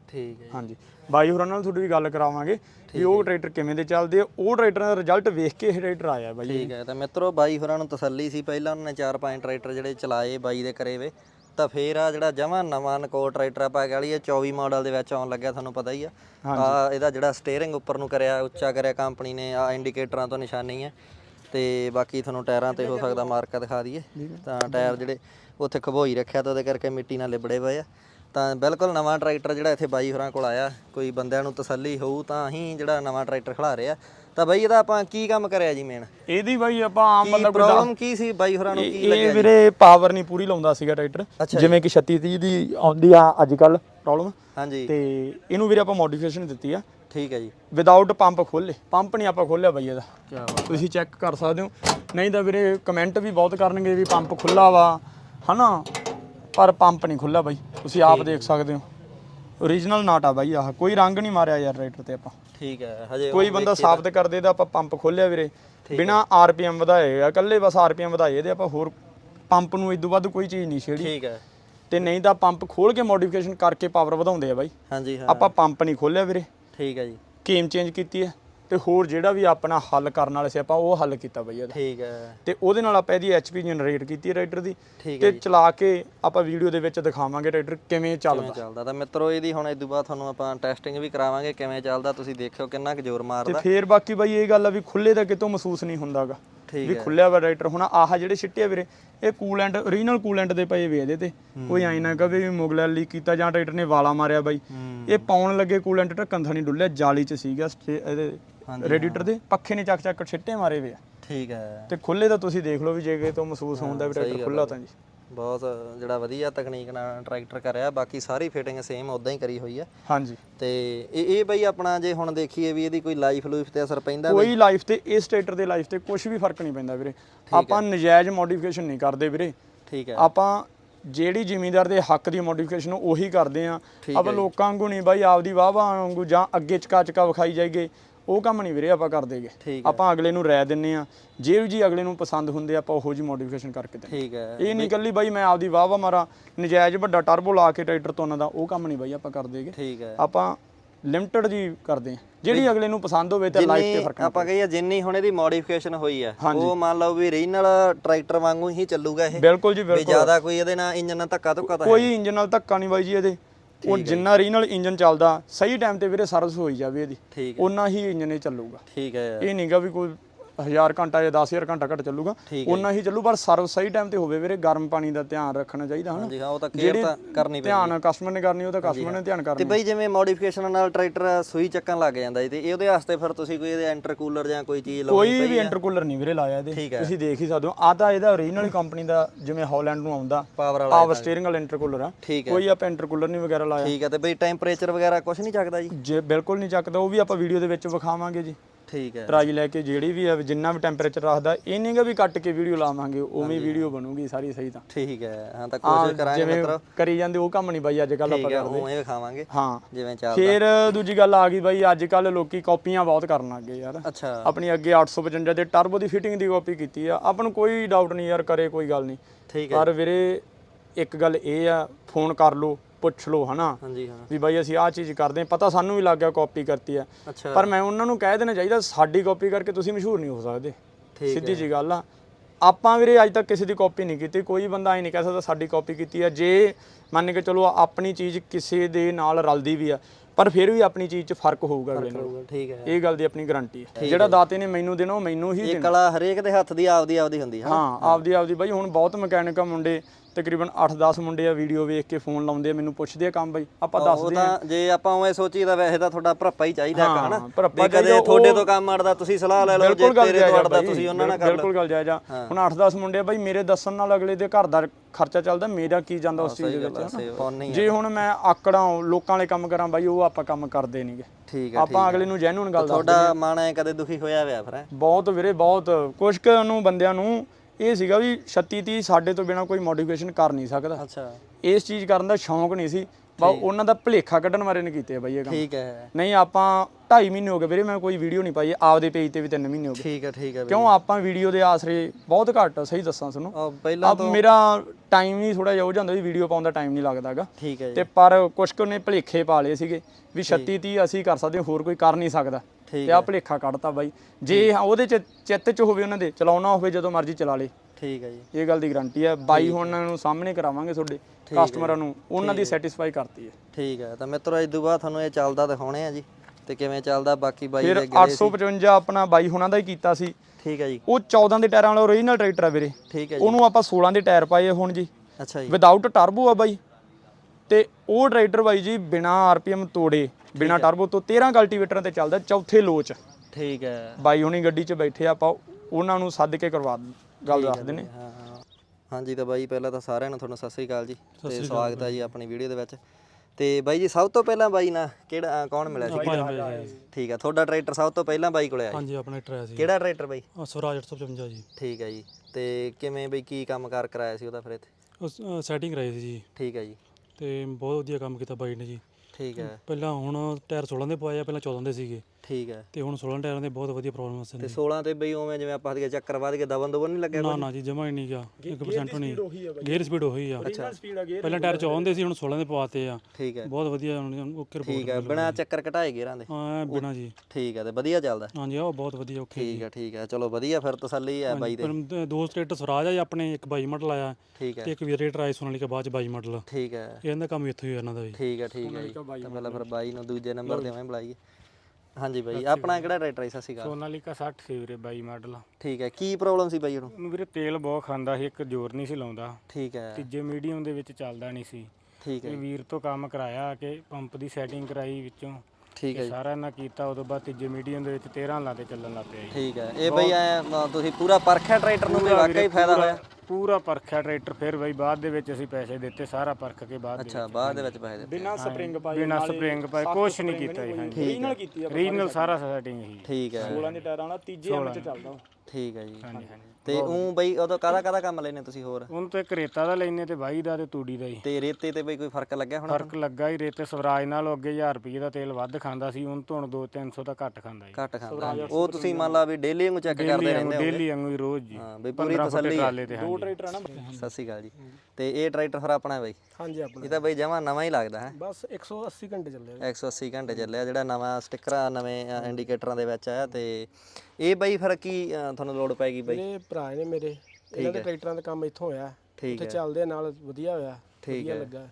ਠੀਕ ਹੈ ਹਾਂਜੀ ਬਾਈ ਹੋਰਾਂ ਨਾਲ ਤੁਹਾਡੀ ਵੀ ਗੱਲ ਕਰਾਵਾਂਗੇ ਵੀ ਉਹ ਟਰੈਕਟਰ ਕਿਵੇਂ ਦੇ ਚੱਲਦੇ ਆ ਉਹ ਟਰੈਕਟਰਾਂ ਦਾ ਰਿਜ਼ਲਟ ਵੇਖ ਕੇ ਇਹ ਟਰੈਕਟਰ ਆਇਆ ਬਾਈ ਠੀਕ ਹੈ ਤਾਂ ਮਿੱਤਰੋ ਬਾਈ ਹੋਰਾਂ ਨੂੰ ਤਸੱਲੀ ਸੀ ਪਹਿਲਾਂ ਉਹਨਾਂ ਨੇ ਚਾਰ ਪੰਜ ਟਰੈਕਟਰ ਜਿਹੜੇ ਚਲਾਏ ਬਾਈ ਦੇ ਕਰੇ ਵੇ। ਤਾਂ ਫੇਰ ਆ ਜਿਹੜਾ ਜਮਾ ਨਵਾਂ ਨਕੋ ਟਰੈਕਟਰ ਆਪਾਂ ਕਹਿ ਲਈਏ 24 ਮਾਡਲ ਦੇ ਵਿੱਚ ਆਉਣ ਲੱਗਿਆ ਤੁਹਾਨੂੰ ਪਤਾ ਹੀ ਆ। ਆ ਇਹਦਾ ਜਿਹੜਾ ਸਟੀਅਰਿੰਗ ਉੱਪਰ ਨੂੰ ਕਰਿਆ ਉੱਚਾ ਕਰਿਆ ਕੰਪਨੀ ਨੇ ਆ ਇੰਡੀਕੇਟਰਾਂ ਤੋਂ ਨਿਸ਼ਾਨੀ ਹੈ ਤੇ ਬਾਕੀ ਤੁਹਾਨੂੰ ਟਾਇਰਾਂ ਤੇ ਹੋ ਸਕਦਾ ਮਾਰਕਾ ਦਿਖਾ ਦਈਏ। ਤਾਂ ਟਾਇਰ ਜਿਹੜੇ ਉੱਥੇ ਖਬੋਈ ਰੱਖਿਆ ਤਾਂ ਉਹਦੇ ਕਰਕੇ ਮਿੱਟੀ ਨਾਲ ਲਿਬੜੇ ਪਏ ਆ। ਤਾਂ ਬਿਲਕੁਲ ਨਵਾਂ ਟਰੈਕਟਰ ਜਿਹੜਾ ਇੱਥੇ ਬਾਈ ਹੋਰਾਂ ਕੋਲ ਆਇਆ। ਕੋਈ ਬੰਦਿਆਂ ਨੂੰ ਤਸੱਲੀ ਹੋਊ ਤਾਂ ਅਸੀਂ ਜਿਹੜਾ ਨਵਾਂ ਟਰੈਕਟਰ ਖਿਲਾ ਰਹੇ। ਤਾਂ ਬਾਈ ਇਹਦਾ ਆਪਾਂ ਕੀ ਕੰਮ ਕਰਿਆ ਜੀ ਮੇਨ ਇਹਦੀ ਬਾਈ ਆਪਾਂ ਆਮ ਮਤਲਬ ਪ੍ਰੋਬਲਮ ਕੀ ਸੀ ਬਾਈ ਹੋਰਾਂ ਨੂੰ? ਕੀ ਇਹ ਇਹ ਵੀਰੇ ਪਾਵਰ ਨਹੀਂ ਪੂਰੀ ਲਾਉਂਦਾ ਸੀਗਾ ਟਰੈਕਟਰ। ਜਿਵੇਂ ਕਿ 36 30 ਦੀ ਆਉਂਦੀ ਆ ਅੱਜ ਕੱਲ ਪ੍ਰੋਬਲਮ ਹਾਂਜੀ। ਤੇ ਇਹਨੂੰ ਵੀਰੇ ਆਪਾਂ ਮੋਡੀਫਿਕੇਸ਼ਨ ਦਿੱਤੀ ਆ। ਠੀਕ ਹੈ ਜੀ। ਵਿਦਆਊਟ ਪੰਪ ਖੋਲੇ ਪੰਪ ਨਹੀਂ ਆਪਾਂ ਖੋਲਿਆ ਬਾਈ ਇਹਦਾ। ਕੀ ਬਾਤ ਤੁਸੀਂ ਚੈੱਕ ਕਰ ਸਕਦੇ ਹੋ। ਨਹੀਂ ਤਾਂ ਵੀਰੇ ਕਮੈਂਟ ਵੀ ਬਹੁਤ ਕਰਨਗੇ ਵੀ ਪੰਪ ਖੁੱਲਾ ਵਾ। ਹਨਾ? ਪਰ ਪੰਪ ਨਹੀਂ ਖੁੱਲਾ ਬਾਈ। ਤੁਸੀਂ ਆਪ ਦੇਖ ਸਕਦੇ ਹੋ। ਓਰੀਜਨਲ ਨਾਟ ਆ ਬਾਈ ਆਹ। ਕੋਈ ਰੰਗ ਨਹੀਂ ਮਾਰਿਆ ਯਾਰ ਰਾਈਟਰ ਤੇ ਆਪਾਂ। ਠੀਕ ਹੈ ਹਜੇ ਕੋਈ ਬੰਦਾ ਸਾਬਤ ਕਰ ਦੇ ਤਾਂ ਆਪਾਂ ਪੰਪ ਖੋਲਿਆ ਵੀਰੇ। ਬਿਨਾ ਆਰਪੀਐਮ ਵਧਾਏ ਆ ਇਕੱਲੇ ਬਸ ਆਰਪੀਐਮ ਵਧਾਏ ਇਹਦੇ ਆਪਾਂ ਹੋਰ ਪੰਪ ਨੂੰ ਇਦੋਂ ਵੱਧ ਕੋਈ ਚੀਜ਼ ਨਹੀਂ ਛੇੜੀ। ਠੀਕ ਹੈ। ਤੇ ਨਹੀਂ ਤਾਂ ਪੰਪ ਖੋਲ ਕੇ ਮੋਡੀਫਿਕੇਸ਼ਨ ਕਰਕੇ ਪਾਵਰ ਵਧਾਉਂਦੇ ਆ ਬਾਈ। ਹਾਂਜੀ ਹਾਂ। ਆਪਾਂ ਪੰਪ ਨਹੀਂ ਖੋਲਿਆ ਵੀਰੇ। ਠੀਕ ਹੈ ਜੀ। ਕੇਮ ਚੇਂਜ ਕੀਤੀ ਹੈ। ਤੇ ਹੋਰ ਜਿਹੜਾ ਵੀ ਆਪਣਾ ਹੱਲ ਕਰਨ ਵਾਲੇ ਸੀ ਆਪਾਂ ਉਹ ਹੱਲ ਕੀਤਾ ਬਈ ਇਹਦਾ। ਠੀਕ ਹੈ। ਤੇ ਉਹਦੇ ਨਾਲ ਆਪਾਂ ਇਹਦੀ ਐਚਪੀ ਜਨਰੇਟ ਕੀਤੀ ਰਾਈਡਰ ਦੀ। ਠੀਕ ਤੇ ਚਲਾ ਕੇ ਆਪਾਂ ਵੀਡੀਓ ਦੇ ਵਿੱਚ ਦਿਖਾਵਾਂਗੇ ਰਾਈਡਰ ਕਿਵੇਂ ਚੱਲਦਾ ਕਿਵੇਂ ਚੱਲਦਾ। ਤਾਂ ਮਿੱਤਰੋ ਇਹਦੀ ਹੁਣ ਇਸ ਤੋਂ ਬਾਅਦ ਤੁਹਾਨੂੰ ਆਪਾਂ ਟੈਸਟਿੰਗ ਵੀ ਕਰਾਵਾਂਗੇ ਕਿਵੇਂ ਚੱਲਦਾ ਤੁਸੀਂ ਦੇਖਿਓ ਕਿੰਨਾ ਕੁ ਜ਼ੋਰ ਤੇ ਮਾਰਦਾ। ਫੇਰ ਬਾਕੀ ਬਾਈ ਇਹ ਗੱਲ ਆ ਵੀ ਖੁੱਲੇ ਦਾ ਕਿਤੋਂ ਮਹਿਸੂਸ ਨਹੀਂ ਹੁੰਦਾਗਾ। ਠੀਕ ਵੀ ਖੁੱਲਿਆ ਵਾ ਰਾਈਟਰ ਹੁਣ ਆਹ ਜਿਹੜੇ ਛਿੱਟੇ ਵੀਰੇ ਇਹ ਕੂਲੈਂਟ ਓਰੀਜਨਲ ਕੂਲੈਂਟ ਦੇ ਪਏ ਵੇ ਇਹਦੇ ਤੇ ਕੋਈ ਐਂ ਨਾ ਕਵੇ ਵੀ ਮੁਗਲਾ ਲੀਕ ਕੀਤਾ ਜਾਂ ਰਾਈਟਰ ਨੇ ਵਾਲਾ ਮਾਰਿਆ ਬਾਈ। ਇਹ ਪਾਉਣ ਲੱਗੇ ਕੂਲੈਂਟ ਢੱਕਣ ਥਾਣੀ ਡੁੱਲਿਆ ਜਾਲੀ ਚ ਸੀਗਾ ਸਟੇ- ਇਹਦੇ ਰੇਡੀਏਟਰ ਦੇ ਪੱਖੇ ਨੇ ਚੱਕ ਚੱਕ ਛਿੱਟੇ ਮਾਰੇ ਵੇ ਆ। ਠੀਕ ਹੈ। ਤੇ ਖੁੱਲੇ ਤਾਂ ਤੁਸੀਂ ਦੇਖ ਲਓ ਵੀ ਜੇ ਕਿਤੋਂ ਮਹਿਸੂਸ ਹੁੰਦਾ ਵੀ ਰਾਈਟਰ ਖੁੱਲਾ ਤਾਂ ਜੀ। ਬਹੁਤ ਜਿਹੜਾ ਵਧੀਆ ਤਕਨੀਕ ਨਾਲ ਟਰੈਕਟਰ ਕਰਿਆ ਬਾਕੀ ਸਾਰੀ ਫਿਟਿੰਗ ਸੇਮ ਉਦਾਂ ਹੀ ਕਰੀ ਹੋਈ ਆ ਹਾਂਜੀ। ਤੇ ਇਹ ਇਹ ਬਈ ਆਪਣਾ ਜੇ ਹੁਣ ਦੇਖੀਏ ਵੀ ਇਹਦੀ ਕੋਈ ਲਾਈਫ ਲੂਈਫ ਤੇ ਅਸਰ ਪੈਂਦਾ? ਕੋਈ ਲਾਈਫ ਤੇ ਇਸ ਟਰੈਕਟਰ ਦੇ ਲਾਈਫ ਤੇ ਕੁਝ ਵੀ ਫ਼ਰਕ ਨਹੀਂ ਪੈਂਦਾ ਵੀਰੇ। ਆਪਾਂ ਨਜਾਇਜ਼ ਮੋਡੀਫਿਕੇਸ਼ਨ ਨਹੀਂ ਕਰਦੇ ਵੀਰੇ। ਠੀਕ ਹੈ। ਆਪਾਂ ਜਿਹੜੀ ਜ਼ਿਮੀਂਦਾਰ ਦੇ ਹੱਕ ਦੀ ਮੋਡੀਫਿਕੇਸ਼ਨ ਉਹੀ ਕਰਦੇ ਆ ਆਪਾਂ ਲੋਕਾਂ ਵਾਂਗੂ ਨਹੀਂ ਬਾਈ ਆਪਦੀ ਵਾਹ ਵਾਹ ਵਾਂਗੂ ਜਾਂ ਅੱਗੇ ਚਕਾ ਚਕਾ ਵਿਖਾਈ ਜਾਈਏ। ਉਹ ਕੰਮ ਨਹੀਂ ਵੀਰੇ ਆਪਾਂ ਕਰਦੇਗੇ ਆਪਾਂ ਅਗਲੇ ਨੂੰ ਰਾਇ ਦਿੰਨੇ ਆ। ਜੇ ਜੀ ਅਗਲੇ ਨੂੰ ਪਸੰਦ ਹੁੰਦੇ ਆਪਾਂ ਉਹੋ ਜੀ ਮੋਡੀਫਿਕੇਸ਼ਨ ਕਰਕੇ ਦਿੰਦੇ ਠੀਕ ਹੈ। ਇਹ ਨਹੀਂ ਕੱਲੀ ਬਾਈ ਮੈਂ ਆਪਦੀ ਵਾਹ ਵਾਹ ਮਾਰਾ। ਨਜਾਇਜ਼ ਵੱਡਾ ਟਰਬੋ ਲਾ ਕੇ ਟਰੈਕਟਰ ਤੋਂ ਉਹਨਾਂ ਦਾ ਉਹ ਕੰਮ ਨਹੀਂ ਬਾਈ ਆਪਾਂ ਕਰਦੇਗੇ ਠੀਕ ਹੈ। ਆਪਾਂ ਲਿਮਟਿਡ ਜੀ ਕਰਦੇ ਆ। ਜਿਹੜੀ ਅਗਲੇ ਨੂੰ ਪਸੰਦ ਹੋਵੇ ਤੇ ਲਾਈਫ ਤੇ ਫ਼ਰਕ ਆਪਾਂ ਕਹੀਏ ਜਿੰਨੀ ਹੁਣ ਇਹਦੀ ਮੋਡੀਫਿਕੇਸ਼ਨ ਹੋਈ ਆ ਉਹ ਮੰਨ ਲਓ ਵੀ ਰੀਜਨਲ ਟਰੈਕਟਰ ਵਾਂਗੂ ਹੀ ਚੱਲੂਗਾ ਇਹ। ਬਿਲਕੁਲ ਜੀ ਵੀ ਬਿਲਕੁਲ। ਜ਼ਿਆਦਾ ਕੋਈ ਇਹਦੇ ਨਾਲ ਇੰਜਨ ਨਾਲ ਧੱਕਾ ਧੁੱਕਾ ਤਾਂ ਕੋਈ ਇੰਜਨ ਨਾਲ ਧੱਕਾ ਨਹੀਂ ਬਾਈ ਜੀ ਇਹਦੇ। ਉਹ ਜਿੰਨਾ ਰੀਨਲ ਇੰਜਨ ਚੱਲਦਾ ਸਹੀ ਟਾਈਮ ਤੇ ਵੀਰੇ ਸਰਵਿਸ ਹੋਈ ਜਾਵੇ ਇਹਦੀ। ਠੀਕ ਉਨਾ ਹੀ ਇੰਜਨ ਇਹ ਚੱਲੂਗਾ। ਠੀਕ ਹੈ। ਇਹ ਨਹੀਂਗਾ ਵੀ ਕੋਈ 1000 ਘੰਟਾ ਜਾਂ 10000 ਘੰਟਾ ਘੱਟ ਚੱਲੂਗਾ ਠੀਕ ਹੈ ਉਨਾ ਹੀ ਚੱਲੂ ਪਰ ਸਰਵ ਸਹੀ ਟਾਈਮ ਤੇ ਹੋਵੇ ਵੀਰੇ ਗਰਮ ਪਾਣੀ ਦਾ ਧਿਆਨ ਰੱਖਣਾ ਚਾਹੀਦਾ ਹਨਾ? ਹਾਂਜੀ ਹਾਂ ਉਹ ਤਾਂ ਕੇਅਰ ਤਾਂ ਕਰਨੀ ਪੈਂਦੀ ਧਿਆਨ ਕਸਟਮਰ ਨੇ ਕਰਨੀ ਉਹ ਤਾਂ ਕਸਟਮਰ ਨੇ ਧਿਆਨ ਤੇ ਕਰਨਾ ਬਈ ਜਿਵੇਂ ਮੋਡੀਫਿਕੇਸ਼ਨ ਨਾਲ ਟਰੈਕਟਰ ਸੂਈ ਚੱਕਣ ਲੱਗ ਜਾਂਦਾ ਜੀ ਤੇ ਇਹਦੇ ਵਾਸਤੇ ਫਿਰ ਤੁਸੀਂ ਕੋਈ ਇਹਦੇ ਇੰਟਰਕੂਲਰ ਜਾਂ ਕੋਈ ਚੀਜ਼ ਲਾਉਣੀ ਕੋਈ ਪਈ ਵੀ? ਇੰਟਰਕੂਲਰ ਨਹੀਂ ਵੀਰੇ ਲਾਇਆ ਇਹਦੇ। ਤੁਸੀਂ ਦੇਖ ਹੀ ਸਕਦੇ ਹੋ ਆ ਤਾਂ ਇਹਦਾ ਓਰੀਜਨਲ ਕੰਪਨੀ ਦਾ ਜਿਵੇਂ ਹਾਲੈਂਡ ਨੂੰ ਆਉਂਦਾ ਪਾਵਰ ਵਾਲਾ ਪਾਵਰ ਸਟੀਅਰਿੰਗ ਵਾਲਾ ਇੰਟਰਕੂਲਰ ਆ। ਕੋਈ ਆਪਾਂ ਇੰਟਰਕੂਲਰ ਨਹੀਂ ਵਗੈਰਾ ਲਾਇਆ। ਠੀਕ ਹੈ ਤੇ ਬਈ ਟੈਂਪਰੇਚਰ ਵਗੈਰਾ ਕੁਝ ਨਹੀਂ ਚੱਕਦਾ ਜੀ? ਜੇ ਬਿਲਕੁਲ ਨਹੀਂ ਚੱਕਦਾ ਉਹ ਵੀ ਆਪਾਂ ਵੀਡੀਓ ਦੇ ਵਿੱਚ ਵਿਖਾਵਾਂਗੇ ਜੀ। ਠੀਕ ਹੈ। ਟਰਾਈ ਲੈ ਕੇ ਜਿਹੜੀ ਵੀ ਹੈ ਜਿੰਨਾ ਵੀ ਟੈਂਪਰੇਚਰ ਰੱਖਦਾ ਇਹ ਨਹੀਂਗਾ ਵੀ ਕੱਟ ਕੇ ਵੀਡੀਓ ਲਾਵਾਂਗੇ ਉਵੇਂ ਵੀਡੀਓ ਬਣੂਗੀ ਸਾਰੀ ਸਹੀ ਤਾਂ। ਠੀਕ ਹੈ ਹਾਂ ਤਾਂ ਕੋਸ਼ਿਸ਼ ਕਰਾਂਗੇ ਮਿੱਤਰੋ ਕਰੀ ਜਾਂਦੇ ਉਹ ਕੰਮ ਨਹੀਂ ਬਾਈ ਅੱਜ ਕੱਲ ਆਪਾਂ ਕਰਦੇ। ਉਵੇਂ ਵਿਖਾਵਾਂਗੇ ਹਾਂ। ਜਿਵੇਂ ਚੱਲਦਾ। ਫਿਰ ਦੂਜੀ ਗੱਲ ਆ ਗਈ ਬਾਈ ਅੱਜ ਕੱਲ ਲੋਕੀ ਕਾਪੀਆਂ ਬਹੁਤ ਕਰਨ ਲੱਗ ਯਾਰ। ਅੱਛਾ। ਆਪਣੀ ਅੱਗੇ 855 ਦੇ ਟਰਬੋ ਦੀ ਫਿਟਿੰਗ ਦੀ ਕਾਪੀ ਕੀਤੀ ਆ। ਆਪਾਂ ਨੂੰ ਕੋਈ ਡਾਊਟ ਨਹੀਂ ਯਾਰ ਕਰੇ ਕੋਈ ਗੱਲ ਨਹੀਂ। ਠੀਕ ਹੈ। ਪਰ ਵੀਰੇ ਇੱਕ ਗੱਲ ਇਹ ਆ ਫੋਨ ਕਰ ਲਓ। ਪੁੱਛ ਲਓ ਹਨਾ? ਹਾਂਜੀ ਹਾਂ। ਵੀ ਬਾਈ ਅਸੀਂ ਆਹ ਚੀਜ਼ ਕਰਦੇ ਹਾਂ ਪਤਾ ਸਾਨੂੰ ਵੀ ਲੱਗ ਗਿਆ ਕਾਪੀ ਕਰਤੀ ਅੱਛਾ। ਪਰ ਮੈਂ ਉਹਨਾਂ ਨੂੰ ਕਹਿ ਦੇਣਾ ਚਾਹੀਦਾ ਸਾਡੀ ਕਾਪੀ ਕਰਕੇ ਤੁਸੀਂ ਮਸ਼ਹੂਰ ਨਹੀਂ ਹੋ ਸਕਦੇ। ਠੀਕ ਸਿੱਧੀ ਜੀ ਗੱਲ ਆ। ਆਪਾਂ ਵੀਰੇ ਅੱਜ ਤੱਕ ਕਿਸੇ ਦੀ ਕਾਪੀ ਨਹੀਂ ਕੀਤੀ ਕੋਈ ਬੰਦਾ ਐ ਨਹੀਂ ਕਹਿ ਸਕਦਾ ਸਾਡੀ ਕਾਪੀ ਕੀਤੀ ਆ। ਜੇ ਮੰਨ ਕੇ ਚਲੋ ਆਪਣੀ ਚੀਜ਼ ਕਿਸੇ ਦੇ ਨਾਲ ਰਲਦੀ ਵੀ ਆ ਪਰ ਫਿਰ ਵੀ ਆਪਣੀ ਚੀਜ਼ 'ਚ ਫ਼ਰਕ ਹੋਊਗਾ ਅਗਲੇ ਨਾਲ ਠੀਕ ਹੈ। ਇਹ ਗੱਲ ਦੀ ਆਪਣੀ ਗਾਰੰਟੀ ਹੈ ਜਿਹੜਾ ਦਾਤੇ ਨੇ ਮੈਨੂੰ ਦੇਣਾ ਉਹ ਮੈਨੂੰ ਹੀ ਇਹ ਦੇਣਾ। ਕਲਾ ਹਰੇਕ ਦੇ ਹੱਥ ਦੀ ਆਪਦੀ ਆਪਦੀ ਹੁੰਦੀ ਹੈ ਹਾਂ ਆਪਦੀ ਆਪਦੀ। ਬਾਈ ਹੁਣ ਬਹੁਤ ਮਕੈਨਿਕ ਆ ਮੁੰਡੇ। ਤਕਰੀਬਨ 8-10 ਮੁੰਡੇ ਆ ਵੀਡੀਓ ਵੇਖ ਕੇ ਫੋਨ ਲਾਉਂਦੇ ਆ ਮੈਨੂੰ ਪੁੱਛਦੇ ਆ ਕੰਮ ਬਾਈ ਆਪਾਂ ਦੱਸਦੇ ਆ। ਤਾਂ ਜੇ ਆਪਾਂ ਉਵੇਂ ਸੋਚੀਦਾ ਵੈਸੇ ਤਾਂ ਤੁਹਾਡਾ ਭਰਪਾ ਹੀ ਚਾਹੀਦਾ ਹਾਂ, ਹਨਾ? ਭਰੱਪਾ ਕਦੇ ਤੁਹਾਡੇ ਤੋਂ ਕੰਮ ਅੜਦਾ ਤੁਸੀਂ ਸਲਾਹ ਲੈ ਲਓ ਜੇ ਤੇਰੇ ਤੋਂ ਅੜਦਾ ਤੁਸੀਂ ਉਹਨਾਂ ਨਾਲ ਕਰ ਲਓ ਬਿਲਕੁਲ ਗੱਲ ਜਾਇਜ਼ ਆ। ਹੁਣ 8-10 ਮੁੰਡੇ ਬਾਈ ਮੇਰੇ ਦੱਸਣ ਨਾਲ ਅਗਲੇ ਦੇ ਘਰ ਦਾ ਖਰਚਾ ਚੱਲਦਾ ਮੇਰਾ ਕੀ ਜਾਂਦਾ ਉਸ ਚੀਜ਼ ਦੇ ਵਿੱਚ ਜੇ ਹੁਣ ਮੈਂ ਆਕੜਾਂ ਲੋਕਾਂ ਵਾਲੇ ਕੰਮ ਕਰਾਂ ਬਾਈ ਉਹ ਆਪਾਂ ਕੰਮ ਕਰਦੇ ਨਹੀਂਗੇ ਠੀਕ ਹੈ ਆਪਾਂ ਅਗਲੇ ਨੂੰ ਜੈਨੂਨ ਗੱਲ ਦੱਸ ਤੁਹਾਡਾ ਮਨ ਐ ਕਦੇ ਦੁਖੀ ਹੋਇਆ ਹੋਇਆ ਫਿਰ? ਬਹੁਤ ਵੀਰੇ ਬਹੁਤ। ਕੁਝ ਕੁ ਨੂੰ ਬੰਦਿਆਂ ਨੂੰ ਇਹ ਸੀਗਾ ਵੀ 36 30 ਸਾਡੇ ਤੋਂ ਬਿਨਾ ਕੋਈ ਮੋਡੀਫਿਕੇਸ਼ਨ ਕਰ ਨਹੀਂ ਸਕਦਾ। ਅੱਛਾ। ਇਸ ਚੀਜ਼ ਕਰਨ ਦਾ ਸ਼ੌਂਕ ਨਹੀਂ ਸੀ। ਬਾ ਉਹਨਾਂ ਦਾ ਭਲੇਖਾ ਕੱਢਣ ਵਾਲੇ ਨੇ ਕੀਤੇ ਆ ਬਾਈ ਇਹ ਕੰਮ। ਠੀਕ ਹੈ। ਨਹੀਂ ਆਪਾਂ 2.5 ਮਹੀਨੇ ਹੋ ਗਏ ਵੀਰੇ ਮੈਂ ਕੋਈ ਵੀਡੀਓ ਨਹੀਂ ਪਾਈ। ਆਪਦੇ ਪੇਜ ਤੇ ਵੀ 3 ਮਹੀਨੇ ਹੋ ਗਏ। ਠੀਕ ਹੈ ਠੀਕ ਹੈ। ਕਿਉਂ ਆਪਾਂ ਵੀਡੀਓ ਦੇ ਆਸਰੇ ਬਹੁਤ ਘੱਟ ਸਹੀ ਦੱਸਾਂ ਤੁਹਾਨੂੰ। ਪਹਿਲਾਂ ਆਪ ਮੇਰਾ ਟਾਈਮ ਹੀ ਥੋੜਾ ਜਿਹਾ ਹੋ ਜਾਂਦਾ ਵੀ ਵੀਡੀਓ ਪਾਉਣ ਦਾ ਟਾਈਮ ਨਹੀਂ ਲੱਗਦਾਗਾ ਠੀਕ ਹੈ ਤੇ ਪਰ ਕੁਝ ਕੁ ਨੇ ਭਲੇਖੇ ਪਾ ਲਏ ਸੀਗੇ ਵੀ 36 30 ਅਸੀਂ ਕਰ ਸਕਦੇ ਹੋਰ ਕੋਈ ਕਰ ਨਹੀਂ ਸਕਦਾ। ਤੇ ਆ ਭਲੇਖਾ ਕੱਢਤਾ ਬਾਈ। ਜੇ ਉਹਦੇ ਚ ਚਿੱਤ ਚ ਹੋਵੇ ਉਹਨਾਂ ਦੇ ਚਲਾਉਣਾ ਹੋਵੇ ਜਦੋਂ ਮਰਜ਼ੀ ਚਲਾ ਲੇ। ਠੀਕ ਹੈ ਜੀ। ਇਹ ਗੱਲ ਦੀ ਗਾਰੰਟੀ ਹੈ ਬਾਈ ਹੁਣ ਨੂੰ ਸਾਹਮਣੇ ਕਰਾਵਾਂਗੇ ਤੁਹਾਡੇ ਕਸਟਮਰਾਂ ਨੂੰ। ਉਹਨਾਂ ਦੀ ਸੈਟੀਸਫਾਈ ਕਰਤੀ ਹੈ ਠੀਕ ਹੈ ਤਾਂ ਮਿੱਤਰੋ ਇਸ ਤੋਂ ਬਾਅਦ ਤੁਹਾਨੂੰ ਇਹ ਚੱਲਦਾ ਦਿਖਾਉਣੇ ਆ ਜੀ। ਤੇ ਕਿਵੇਂ ਚੱਲਦਾ ਬਾਕੀ ਬਾਈ ਦੇ ਗੇੜੇ 855 ਆਪਣਾ ਬਾਈ ਹੁਣਾਂ ਦਾ ਹੀ ਕੀਤਾ ਸੀ। ਠੀਕ ਹੈ ਜੀ। ਉਹ 14 ਦੇ ਟਾਇਰਾਂ ਵਾਲਾ ਓਰੀਜਨਲ ਟਰੈਕਟਰ ਆ ਵੀਰੇ। ਠੀਕ ਹੈ ਜੀ। ਉਹਨੂੰ ਆਪਾਂ 16 ਦੇ ਟਾਇਰ ਪਾਏ ਹੁਣ ਜੀ। ਅੱਛਾ ਜੀ। ਵਿਦਆਊਟ ਟਰਬੋ ਆ ਬਾਈ। ਤੇ ਉਹ ਟਰੈਕਟਰ ਬਾਈ ਜੀ ਬਿਨਾ ਆਰਪੀਐਮ ਤੋੜੇ ਬਿਨਾ ਟਰਬੋ ਤੋਂ 13 ਕਲਟੀਵੇਟਰਾਂ ਤੇ ਚੱਲਦਾ ਚੌਥੇ ਲੋਚ ਠੀਕ ਹੈ ਬਾਈ ਹੁਣੀ ਗੱਡੀ 'ਚ ਬੈਠੇ ਆਪਾਂ ਉਹਨਾਂ ਨੂੰ ਸੱਦ ਕੇ ਕਰਵਾ ਗੱਲ ਦੱਸਦੇ ਨੇ। ਹਾਂ ਹਾਂ। ਹਾਂਜੀ ਤਾਂ ਬਾਈ ਪਹਿਲਾਂ ਤਾਂ ਸਾਰਿਆਂ ਨੂੰ ਤੁਹਾਨੂੰ ਸਤਿ ਸ੍ਰੀ ਅਕਾਲ ਜੀ ਤੇ ਸਵਾਗਤ ਹੈ ਜੀ ਆਪਣੀ ਵੀਡੀਓ ਦੇ ਵਿੱਚ। ਤੇ ਬਾਈ ਜੀ ਸਭ ਤੋਂ ਪਹਿਲਾਂ ਬਾਈ ਨਾਲ ਕਿਹੜਾ ਕੌਣ ਮਿਲਿਆ ਸੀ? ਠੀਕ ਹੈ ਤੁਹਾਡਾ ਟਰੈਕਟਰ ਸਭ ਤੋਂ ਪਹਿਲਾਂ ਬਾਈ ਕੋਲੇ ਆਇਆ ਜੀ? ਹਾਂਜੀ ਆਪਣੇ ਟਰਾਇਆ ਸੀ। ਕਿਹੜਾ ਟਰੈਕਟਰ ਬਾਈ? ਆਹ ਸਵਰਾਜ 855 ਜੀ। ਠੀਕ ਹੈ ਜੀ ਤੇ ਕਿਵੇਂ ਬਈ ਕੀ ਕੰਮ ਕਾਰ ਕਰਾਇਆ ਸੀ ਉਹਦਾ ਫਿਰ ਇੱਥੇ? ਉਹ ਸੈਟਿੰਗ ਕਰਾਈ ਸੀ ਜੀ। ਠੀਕ ਹੈ ਜੀ। ਤੇ ਬਹੁਤ ਵਧੀਆ ਕੰਮ ਕੀਤਾ ਬਾਈ ਨੇ ਜੀ। ਠੀਕ ਹੈ ਪਹਿਲਾਂ ਹੁਣ ਟਾਇਰ 16 ਦੇ ਪਵਾਏ ਆ ਪਹਿਲਾਂ 14 ਦੇ ਸੀਗੇ। ਠੀਕ ਹੈ। ਤੇ ਹੁਣ 16 ਟਾਇਰਾਂ ਦੇ ਬਹੁਤ ਵਧੀਆ ਪ੍ਰੋਬਲਮ ਤੇ ਨੇ 16 ਤੇ ਬਈ ਉਵੇਂ ਜਿਵੇਂ ਆਪਾਂ ਹੱਥ ਚੱਕਰ ਵੱਧ ਕੇ ਦਬਨ ਦਬਨ ਨਹੀਂ ਲੱਗਿਆ ਨਾ ਨਾ ਜੀ ਜਮਾ ਹੀ ਨਹੀਂ ਗਿਆ 1% ਨਹੀਂ। ਗੇਅਰ ਸਪੀਡ ਉਹੀ ਆ। ਪਹਿਲਾਂ ਟਾਇਰ 14 ਦੇ ਸੀ ਹੁਣ 16 ਦੇ ਪਵਾਤੇ ਆ। ਠੀਕ ਹੈ। ਬਹੁਤ ਵਧੀਆ ਹੁਣ ਓਕੇ ਠੀਕ ਹੈ ਬਿਨਾ ਚੱਕਰ ਘਟਾਏ ਗੇਰਾਂ ਦੇ। ਹਾਂ ਬਿਨਾ ਜੀ। ਠੀਕ ਹੈ ਤੇ ਵਧੀਆ ਚੱਲਦਾ। ਹਾਂਜੀ ਉਹ ਬਹੁਤ ਵਧੀਆ ਓਕੇ ਠੀਕ ਹੈ ਠੀਕ ਹੈ। ਚਲੋ ਵਧੀਆ ਫਿਰ ਤਸੱਲੀ ਹੈ ਬਾਈ ਦੇ। ਪਰ ਦ- ਸਟੇਟ ਸਵਰਾਜ ਆ ਜੀ ਆਪਣੇ ਇੱਕ 22 ਮਾਡਲ ਆਇਆ। ਠੀਕ ਹੈ। ਤੇ ਇੱਕ ਵੀਰੇ ਟਰਾਈ ਸੋਨਾਲੀਕਾ ਬਾਅਦ ਚ 22 ਮਾਡਲ। ਠੀਕ ਹੈ। ਇਹਨਾਂ ਦਾ ਕੰਮ ਇੱਥੋਂ ਹੀ ਇਹਨਾਂ ਦਾ ਵੀ। ਠੀਕ ਹੈ ਠੀਕ ਹੈ ਜੀ। ਤਾਂ ਪਹਿਲਾਂ ਫਿਰ ਬਾਈ ਨੂੰ ਦੂਜੇ ਨੰਬਰ ਤੇ ਐਵੇਂ ਬੁਲਾਈਏ। ਹਾਂਜੀ ਬਾਈ ਆਪਣਾ ਕਿਹੜਾ ਟਰੈਕਟਰ ਹੈ ਅਕਾਲ ਸੋਨਾਲੀਕਾ 60 ਸੀ ਵੀਰੇ 22 ਮਾਡਲ। ਠੀਕ ਹੈ ਕੀ ਪ੍ਰੋਬਲਮ ਸੀ ਬਾਈ ਉਹਨੂੰ? ਉਹਨੂੰ ਵੀਰੇ ਤੇਲ ਬਹੁਤ ਖਾਂਦਾ ਸੀ ਇੱਕ ਜ਼ੋਰ ਨਹੀਂ ਸੀ ਲਾਉਂਦਾ। ਠੀਕ ਹੈ। ਤੀਜੇ ਮੀਡੀਅਮ ਦੇ ਵਿੱਚ ਚੱਲਦਾ ਨਹੀਂ ਸੀ। ਠੀਕ ਹੈ। ਇਹ ਵੀਰ ਤੋਂ ਕੰਮ ਕਰਾਇਆ ਕਿ ਪੰਪ ਦੀ ਸੈਟਿੰਗ ਕਰਾਈ ਵਿੱਚੋਂ। ਠੀਕ ਹੈ ਸਾਰਾ ਇਹਨਾਂ ਕੀਤਾ ਉਦੋਂ ਬਾਅਦ ਤੀਜੇ ਮੀਡੀਅਮ ਦੇ ਵਿੱਚ 13 ਲਾ ਤੇ ਚੱਲਣ ਲੱਗ ਪਿਆ ਜੀ। ਠੀਕ ਹੈ। ਇਹ ਬਈ ਐ ਤੁਸੀਂ ਪੂਰਾ ਪਰਖਿਆ ਟਰੈਕਟਰ ਨੂੰ ਵੀ ਵਾਕਈ ਫਾਇਦਾ ਹੋਇਆ? ਪੂਰਾ ਪਰਖਿਆ ਟਰੈਕਟਰ ਫਿਰ ਬਈ ਬਾਅਦ ਦੇ ਵਿੱਚ ਅਸੀਂ ਪੈਸੇ ਦਿੱਤੇ ਸਾਰਾ ਪਰਖ ਕੇ ਬਾਅਦ ਦੇ ਅੱਛਾ ਬਾਅਦ ਦੇ ਵਿੱਚ ਪੈਸੇ ਦਿੱਤੇ। ਬਿਨਾ ਸਪਰਿੰਗ ਪਾਏ ਬਿਨਾ ਸਪਰਿੰਗ ਪਾਏ ਕੁਛ ਨਹੀਂ ਕੀਤਾ ਜੀ ਹਾਂਜੀ। ਓਰੀਜਨਲ ਕੀਤੀ ਆ ਰੀਜਨਲ ਸਾਰਾ ਸੈਟਿੰਗ ਹੀ ਠੀਕ ਹੈ। 16 ਦੇ ਟਾਇਰਾਂ ਵਾਲਾ ਤੀਜੇ ਐਮ 'ਚ ਚੱਲਦਾ ਉਹ। ਠੀਕ ਹੈ ਜੀ। ਹਾਂਜੀ ਹਾਂਜੀ। ਤੇ ਉਹ ਬਈ ਉਦੋਂ ਕਾਹਦਾ ਕਾਹਦਾ ਕੰਮ ਲੈਨੇ ਤੁਸੀਂ ਹੋਰ? ਹੁਣ ਤੇ ਕਰੇਤਾ ਦਾ ਲੈਨੇ ਤੇ ਬਾਈ ਦਾ ਤੇ ਤੂੜੀ ਦਾ ਹੀ। ਤੇ ਰੇਤੇ ਤੇ ਬਈ ਕੋਈ ਫ਼ਰਕ ਲੱਗਿਆ ਹੁਣ ਫ਼ਰਕ ਲੱਗਾ ਹੀ ਰੇਤੇ ਸਵਰਾਜ ਨਾਲੋਂ ਅੱਗੇ 1000 ਰੁਪਏ ਦਾ ਤੇਲ ਵੱਧ ਖਾਂਦਾ ਸੀ ਹੁਣ ਤੋਂ 2-300 ਦਾ ਘੱਟ ਖਾਂਦਾ ਜੀ ਘੱਟ ਖਾਂਦਾ। ਉਹ ਤੁਸੀਂ ਮੰਨ ਲਾ ਵੀ ਡੇਲੀ ਨੂੰ ਚੈੱਕ ਕਰਦੇ ਰਹਿੰਦੇ ਹੋ ਡੇਲੀ ਵਾਂਗੂ ਹੀ ਰੋਜ਼ ਜੀ। ਹਾਂ ਬਈ ਪੂਰੀ 15 ਫੁੱਟ ਤਸੱਲੀ। ਤੇ ਹਾਂਜੀ। ਟਰੈਕਟਰ ਆ ਨਾ ਸਤਿ ਸ਼੍ਰੀ ਅਕਾਲ ਜੀ। ਤੇ ਇਹ ਟਰੈਕਟਰ ਫਿਰ ਆਪਣਾ ਹੈ ਬਈ? ਹਾਂਜੀ ਆਪਣਾ। ਇਹ ਤਾਂ ਬਈ ਜਮਾ ਨਵਾਂ ਹੀ ਲੱਗਦਾ ਹੈ? ਬਸ 180 ਘੰਟੇ ਚੱਲਿਆ 180 ਘੰਟੇ ਚੱਲਿਆ ਜਿਹੜਾ ਨਵਾਂ ਸਟicker ਆ ਨਵੇਂ ਇੰਡੀਕੇਟਰਾਂ ਦੇ ਵਿੱਚ ਆਇਆ ਤੇ ਇਹ ਬਈ ਫਿਰ ਕੀ ਅ, ਤੁਹਾਨੂੰ ਲੋਡ ਪੈਗੀ ਬਈ? ਮੇਰੇ ਭਰਾ ਨੇ ਮੇਰੇ। ਇਹਨਾਂ ਦੇ ਟਰੈਕਟਰਾਂ ਦਾ ਕੰਮ ਇੱਥੋਂ ਹੋਇਆ। ਠੀਕ ਉੱਥੇ ਚੱਲਦੇ ਆ ਨਾਲ ਵਧੀਆ ਹੋਇਆ। ਠੀਕ ਵਧੀਆ ਹੈ। ਲੱਗਾ।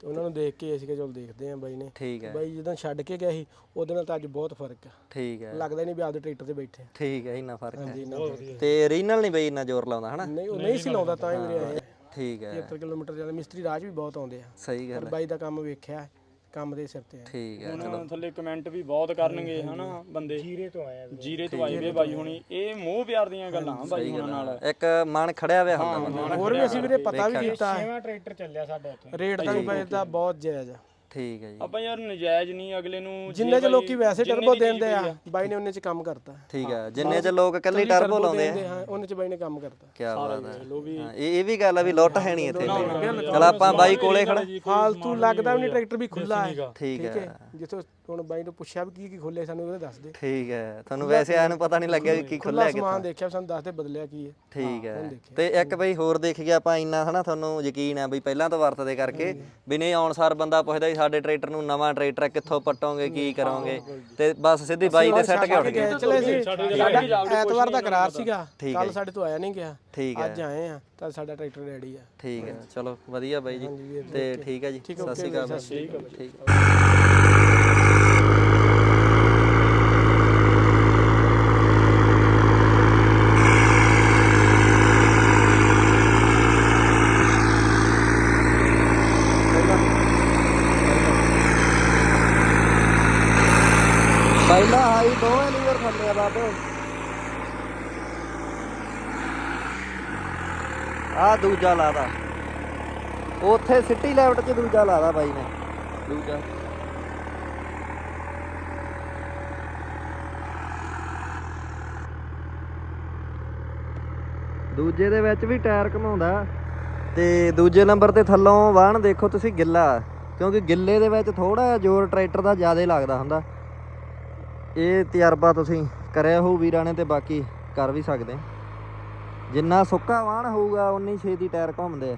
ਤੇ ਉਹਨਾਂ ਨੂੰ ਦੇਖ ਕੇ ਅਸੀਂ ਕਿ ਚਲ ਦੇਖਦੇ ਆਂ ਬਾਈ ਨੇ। ਠੀਕ ਹੈ। ਬਾਈ ਜਦੋਂ ਛੱਡ ਕੇ ਗਿਆ ਸੀ ਉਹਦੇ ਨਾਲ ਤਾਂ ਅੱਜ ਬਹੁਤ ਫ਼ਰਕ ਆ। ਠੀਕ ਹੈ। ਲੱਗਦਾ ਹੀ ਨਹੀਂ ਵੀ ਆਪਦੇ ਟਰੈਕਟਰ ਤੇ ਬੈਠੇ ਆ। ਠੀਕ ਹੈ ਇੰਨਾ ਫ਼ਰਕ ਹੈ। ਤੇ ਰੀਨਲ ਨਹੀਂ ਬਈ ਇੰਨਾ ਜ਼ੋਰ ਲਾਉਂਦਾ ਹਨਾ? ਨਹੀਂ ਉਹ ਨਹੀਂ ਸੀ ਲਾਉਂਦਾ ਤਾਂ ਹੀ ਵੀਰੇ ਆਏ। ਆ। ਠੀਕ ਹੈ। 75 ਕਿਲੋਮੀਟਰ ਜਾਂਦੇ ਮਿਸਤਰੀ ਰਾਜ ਵੀ ਬਹੁਤ ਆਉਂਦੇ ਆ। ਸਹੀ ਗੱਲ ਪਰ ਹੈ। ਬਾਈ ਦਾ ਕੰਮ ਵੇਖਿਆ। ਕੰਮ ਦੇ ਸਿਰ ਤੇ ਆ ਠੀਕ ਹੈ ਹੁਣ ਥੱਲੇ ਕਮੈਂਟ ਵੀ ਬਹੁਤ ਕਰਨਗੇ ਹਨਾ ਬੰਦੇ। ਜੀਰੇ ਤੋਂ ਆਏ ਜੀਰੇ ਤੋਂ ਆਏ ਵੇ ਬਾਈ ਹੁਣੀ। ਇਹ ਮੋਹ ਪਿਆਰ ਦੀਆਂ ਗੱਲਾਂ ਬਾਈ ਹੁਣਾਂ ਨਾਲ। ਇੱਕ ਮਨ ਖੜਿਆ ਹੋਇਆ ਹੁੰਦਾ ਬੰਦਾ ਹੋਰ ਵੀ ਅਸੀਂ ਵੀਰੇ ਪਤਾ ਵੀ ਕੀਤਾ। ਛੇਵਾਂ ਟਰੈਕਟਰ ਚੱਲਿਆ ਸਾਡੇ ਇੱਥੇ ਰੇਟ ਦਾ ਵੀ ਬਾਈ ਦਾ ਬਹੁਤ ਜਾਇਜ਼ ਆ। ਠੀਕ ਹੈ ਜੀ। ਆਪਾਂ ਯਾਰ ਨਜਾਇਜ਼ ਨਹੀਂ ਅਗਲੇ ਨੂੰ ਜਿੰਨੇ ਚ ਲੋਕੀ ਵੈਸੇ ਟਰਬੋ ਦਿੰਦੇ ਆ ਬਾਈ ਨੇ ਉਹਨੇ ਚ ਕੰਮ ਕਰਤਾ। ਠੀਕ ਹੈ ਜਿੰਨੇ ਚ ਲੋਕ ਕੱਲੀ ਟਰਬੋ ਲਾਉਂਦੇ ਆ। ਉਹਨੇ ਚ ਬਾਈ ਨੇ ਕੰਮ ਕਰਤਾ। ਕੀ ਬਾਤ ਹੈ। ਇਹ ਇਹ ਵੀ ਗੱਲ ਆ ਵੀ ਲੁੱਟ ਹੈ ਨਹੀਂ ਇੱਥੇ ਚਲ ਆਪਾਂ ਬਾਈ ਕੋਲੇ ਖੜਾ ਫਾਲਤੂ ਲੱਗਦਾ ਵੀ ਨਹੀਂ ਟਰੈਕਟਰ ਵੀ ਖੁੱਲਾ ਹੈ। ਠੀਕ ਹੈ। ਜਿੱਥੋਂ ਹੁਣ ਬਾਈ ਨੂੰ ਪੁੱਛਿਆ ਵੀ ਕੀ ਕੀ ਖੋਲੇ ਸਾਨੂੰ ਉਹਨੇ ਦੱਸ ਦੇ। ਠੀਕ ਹੈ ਤੁਹਾਨੂੰ ਵੈਸੇ ਆਇਆ ਨੂੰ ਪਤਾ ਨਹੀਂ ਲੱਗਿਆ ਵੀ ਕੀ ਖੁੱਲਿਆ ਖੁੱਲਾ ਕਿੱਥੋਂ। ਸਮਾਨ ਦੇਖਿਆ ਸਾਨੂੰ ਦੱਸ ਦੇ ਬਦਲਿਆ ਕੀ ਹੈ। ਠੀਕ ਹੈ ਤੇ ਇੱਕ ਬਈ ਹੋਰ ਦੇਖ ਗਿਆ ਆਪਾਂ ਇੰਨਾ ਹਨਾ ਤੁਹਾਨੂੰ ਯਕੀਨ ਹੈ ਬਈ ਪਹਿਲਾਂ ਤੋਂ ਵਰਤਦੇ ਕਰਕੇ ਵੀ ਨਹੀਂ ਆਉਣ ਸਾਰ ਬੰਦਾ ਪੁੱਛਦਾ ਸੀ ਸਾਡੇ ਟਰੈਕਟਰ ਨੂੰ ਨਵਾਂ ਟਰੈਕਟਰ ਹੈ, ਕਿੱਥੋਂ ਪਟੋਗੇ ਕੀ ਕਰੋਗੇ ਤੇ ਬਸ ਸਿੱਧੀ ਬਾਈ ਤੇ ਸੈੱਟ ਕੇ ਉੱਠ ਗਏ। ਚਲੇ ਸੀ। ਸਾਡਾ ਐਤਵਾਰ ਦਾ ਕਰਾਰ ਸੀਗਾ ਕੱਲ ਸਾਡੇ ਤੋਂ ਆਇਆ ਨਹੀਂ ਗਿਆ। ਠੀਕ ਹੈ। ਅੱਜ ਆਏ ਆ ਤਾਂ ਸਾਡਾ ਟਰੈਕਟਰ ਰੈਡੀ ਆ। ਠੀਕ ਹੈ ਚਲੋ ਵਧੀਆ ਬਾਈ ਜੀ ਤੇ ਠੀਕ ਹੈ ਜੀ ਸਤਿ ਸ਼੍ਰੀ ਅਕਾਲ। ਠੀਕ। ਪਹਿਲਾ ਹਾਈ ਦੋਵੇਂ ਲੀਵਰ ਥੱਲੇ ਆ ਬਾਬੇ ਆ ਦੂਜਾ ਲਾਦਾ। ਉੱਥੇ ਸਿੱਟੀ ਲੈਫਟ 'ਚ ਦੂਜਾ ਲਾਦਾ ਬਾਈ ਨੇ। ਦੂਜਾ। ਦੂਜੇ ਦੇ ਵਿੱਚ ਵੀ ਟਾਇਰ ਘਮਾਉਂਦਾ। ਤੇ ਦੂਜੇ ਨੰਬਰ ਤੇ ਥੱਲੋਂ ਵਾਹਣ ਦੇਖੋ ਤੁਸੀਂ ਗਿੱਲਾ। ਕਿਉਂਕਿ ਗਿੱਲੇ ਦੇ ਵਿੱਚ ਥੋੜਾ ਜਿਹਾ ਜ਼ੋਰ ਟਰੈਕਟਰ ਦਾ ਜ਼ਿਆਦਾ ਲੱਗਦਾ ਹੁੰਦਾ। ਇਹ ਤਜਰਬਾ ਤੁਸੀਂ ਕਰਿਆ ਹੋਊ ਵੀਰਾਂ ਨੇ ਤੇ ਬਾਕੀ ਕਰ ਵੀ ਸਕਦੇ। ਜਿੰਨਾ ਸੁੱਕਾ ਵਾਹਣ ਹੋਊਗਾ ਉਨੀ ਛੇਤੀ ਟਾਇਰ ਘੁੰਮਦੇ ਆ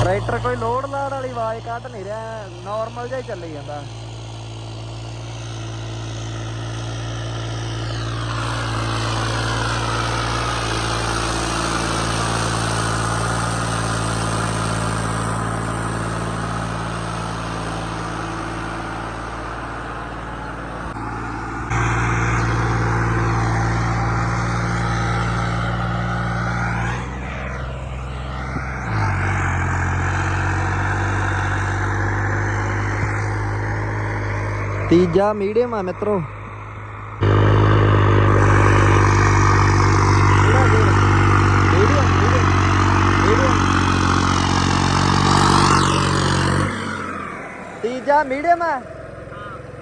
ਟਰੈਕਟਰ ਕੋਈ ਲੋਡ ਲਾੜ ਵਾਲੀ ਆਵਾਜ਼ ਕੱਢ ਨਹੀਂ ਰਿਹਾ ਨਾਰਮਲ ਜਿਹਾ ਹੀ ਚੱਲੀ ਜਾਂਦਾ ਤੀਜਾ ਮੀਡੀਅਮ ਆ ਮਿੱਤਰੋ। ਤੀਜਾ ਮੀਡੀਅਮ ਹੈ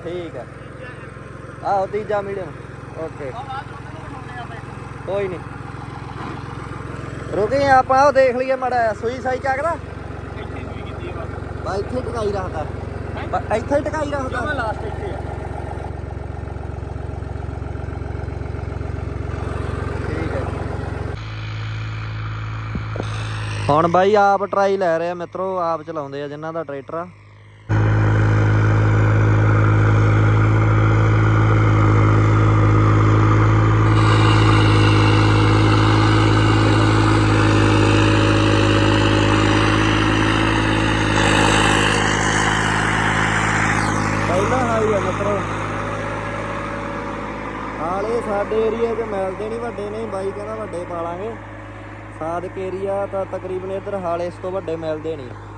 ਠੀਕ ਹੈ ਆਹੋ ਤੀਜਾ ਮੀਡੀਅਮ। ਓਕੇ। ਕੋਈ ਨਹੀਂ ਰੁਕੇ ਆਪਾਂ ਉਹ ਦੇਖ ਲਈਏ ਮੜਾ ਸੂਈ ਸਾਈ ਚੱਕਦਾ। ਬਾ ਇੱਥੇ ਟਿਕਾਈ ਰੱਖਦਾ। ਬ- ਇੱਥੇ ਹੀ ਟਿਕਾਈ ਰੱਖਦਾ ਮੈਂ ਲਾਸਟ ਇੱਥੇ ਆ। ਹੁਣ ਬਾਈ ਆਪ ਟਰਾਈ ਲੈ ਰਹੇ ਆ ਮਿੱਤਰੋ ਆਪ ਚਲਾਉਂਦੇ ਆ ਜਿਨ੍ਹਾਂ ਦਾ ਟਰੈਕਟਰ ਆ ਹਾਲੇ ਸਾਡੇ ਏਰੀਆ 'ਚ ਮਿਲਦੇ ਨਹੀਂ ਵੱਡੇ ਨਹੀਂ ਬਾਈ ਕਹਿੰਦਾ ਵੱਡੇ ਪਾਲਾਂਗੇ। ਸਾਦਕ ਏਰੀਆ ਤਾਂ ਤਕਰੀਬਨ ਇੱਧਰ ਹਾਲੇ ਇਸ ਤੋਂ ਵੱਡੇ ਮਿਲਦੇ ਨਹੀਂ।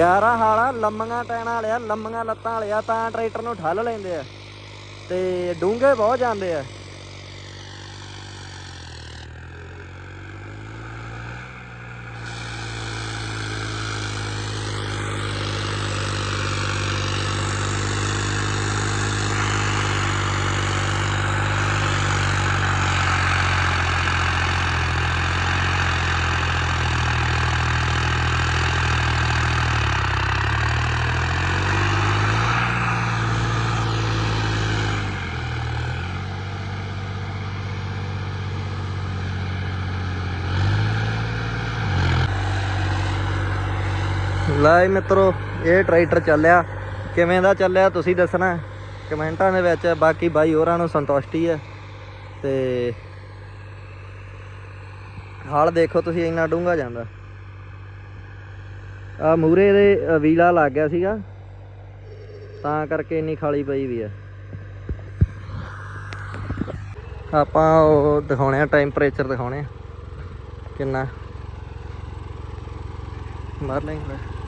ਗਿਆਰਾਂ ਹਾਲਾ, ਲੰਮੀਆਂ ਟੈਣਾ ਵਾਲਿਆ, ਲੰਮੀਆਂ ਲੱਤਾਂ ਵਾਲਿਆ, ਤਾਂ ਟਰੈਕਟਰ ਨੂੰ ਠੱਲ ਲੈਂਦੇ ਆ ਤੇ ਡੂੰਘੇ ਬਹੁਤ ਜਾਂਦੇ ਆ। ਲੈ ਮਿੱਤਰੋ, ਇਹ ਟਰੈਕਟਰ ਚੱਲਿਆ। ਕਿਵੇਂ ਦਾ ਚੱਲਿਆ ਤੁਸੀਂ ਦੱਸਣਾ? ਕਮੈਂਟਾਂ ਦੇ ਵਿੱਚ, ਬਾਕੀ ਬਾਈ ਹੋਰਾਂ ਨੂੰ ਸੰਤੁਸ਼ਟੀ ਹੈ। ਤੇ ਹਾਲ ਦੇਖੋ ਤੁਸੀਂ, ਇੰਨਾ ਡੂੰਘਾ ਜਾਂਦਾ। ਆ ਮੂਰੇ ਦੇ ਵੀਲਾ ਲੱਗ ਗਿਆ ਸੀਗਾ। ਤਾਂ ਕਰਕੇ ਇੰਨੀ ਖਾਲੀ ਪਈ ਵੀ ਆ ਆਪਾਂ ਉਹ ਦਿਖਾਉਣੇ ਆ ਟੈਂਪਰੇਚਰ ਦਿਖਾਉਣੇ ਆ। ਕਿੰਨਾ? ਮਾਰ ਲੈਂਗੇ।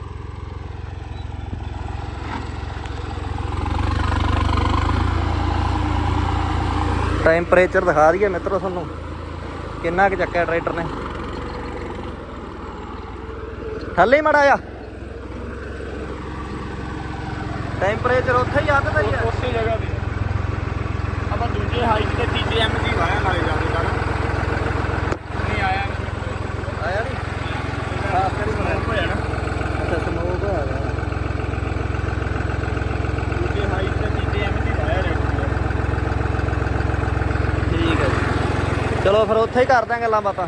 ਟੈਂਪਰੇਚਰ ਦਿਖਾ ਦਈਏ ਮਿੱਤਰੋ ਤੁਹਾਨੂੰ। ਕਿੰਨਾ ਕੁ ਚੱਕਿਆ ਟਰੈਕਟਰ ਨੇ। ਥੱਲੇ ਮੜਾ ਆ ਟੈਂਪਰੇਚਰ ਉੱਥੇ ਹੀ ਆਦਦਾ ਹੀ ਆ। ਉਸੇ ਜਗ੍ਹਾ ਤੇ ਆਪਾਂ ਦੂਜੇ ਹਾਈਟ ਤੇ ਤੀਜੇ ਐਮ ਦੀ ਵਾਇਆ ਨਾਲੇ ਜਾਂਦੇ ਕਰ ਨਹੀਂ ਆਇਆ ਆਇਆ ਨਹੀਂ ਸਾਫ਼ ਕਰੀ ਬਣਾ ਹੋਇਆ ਨਾ ਅੱਛਾ ਸਮੋਕ ਆ ਗਿਆ ਦੂਜੇ ਹਾਈਟ ਤੇ ਤੀਜੇ ਐਮ ਦੀ ਵਾਇਆ ਰੇਟ ਠੀਕ ਹੈ ਜੀ ਚਲੋ ਫਿਰ ਉੱਥੇ ਹੀ ਕਰਦੇ ਆਂ ਗੱਲਾਂ ਬਾਤਾਂ।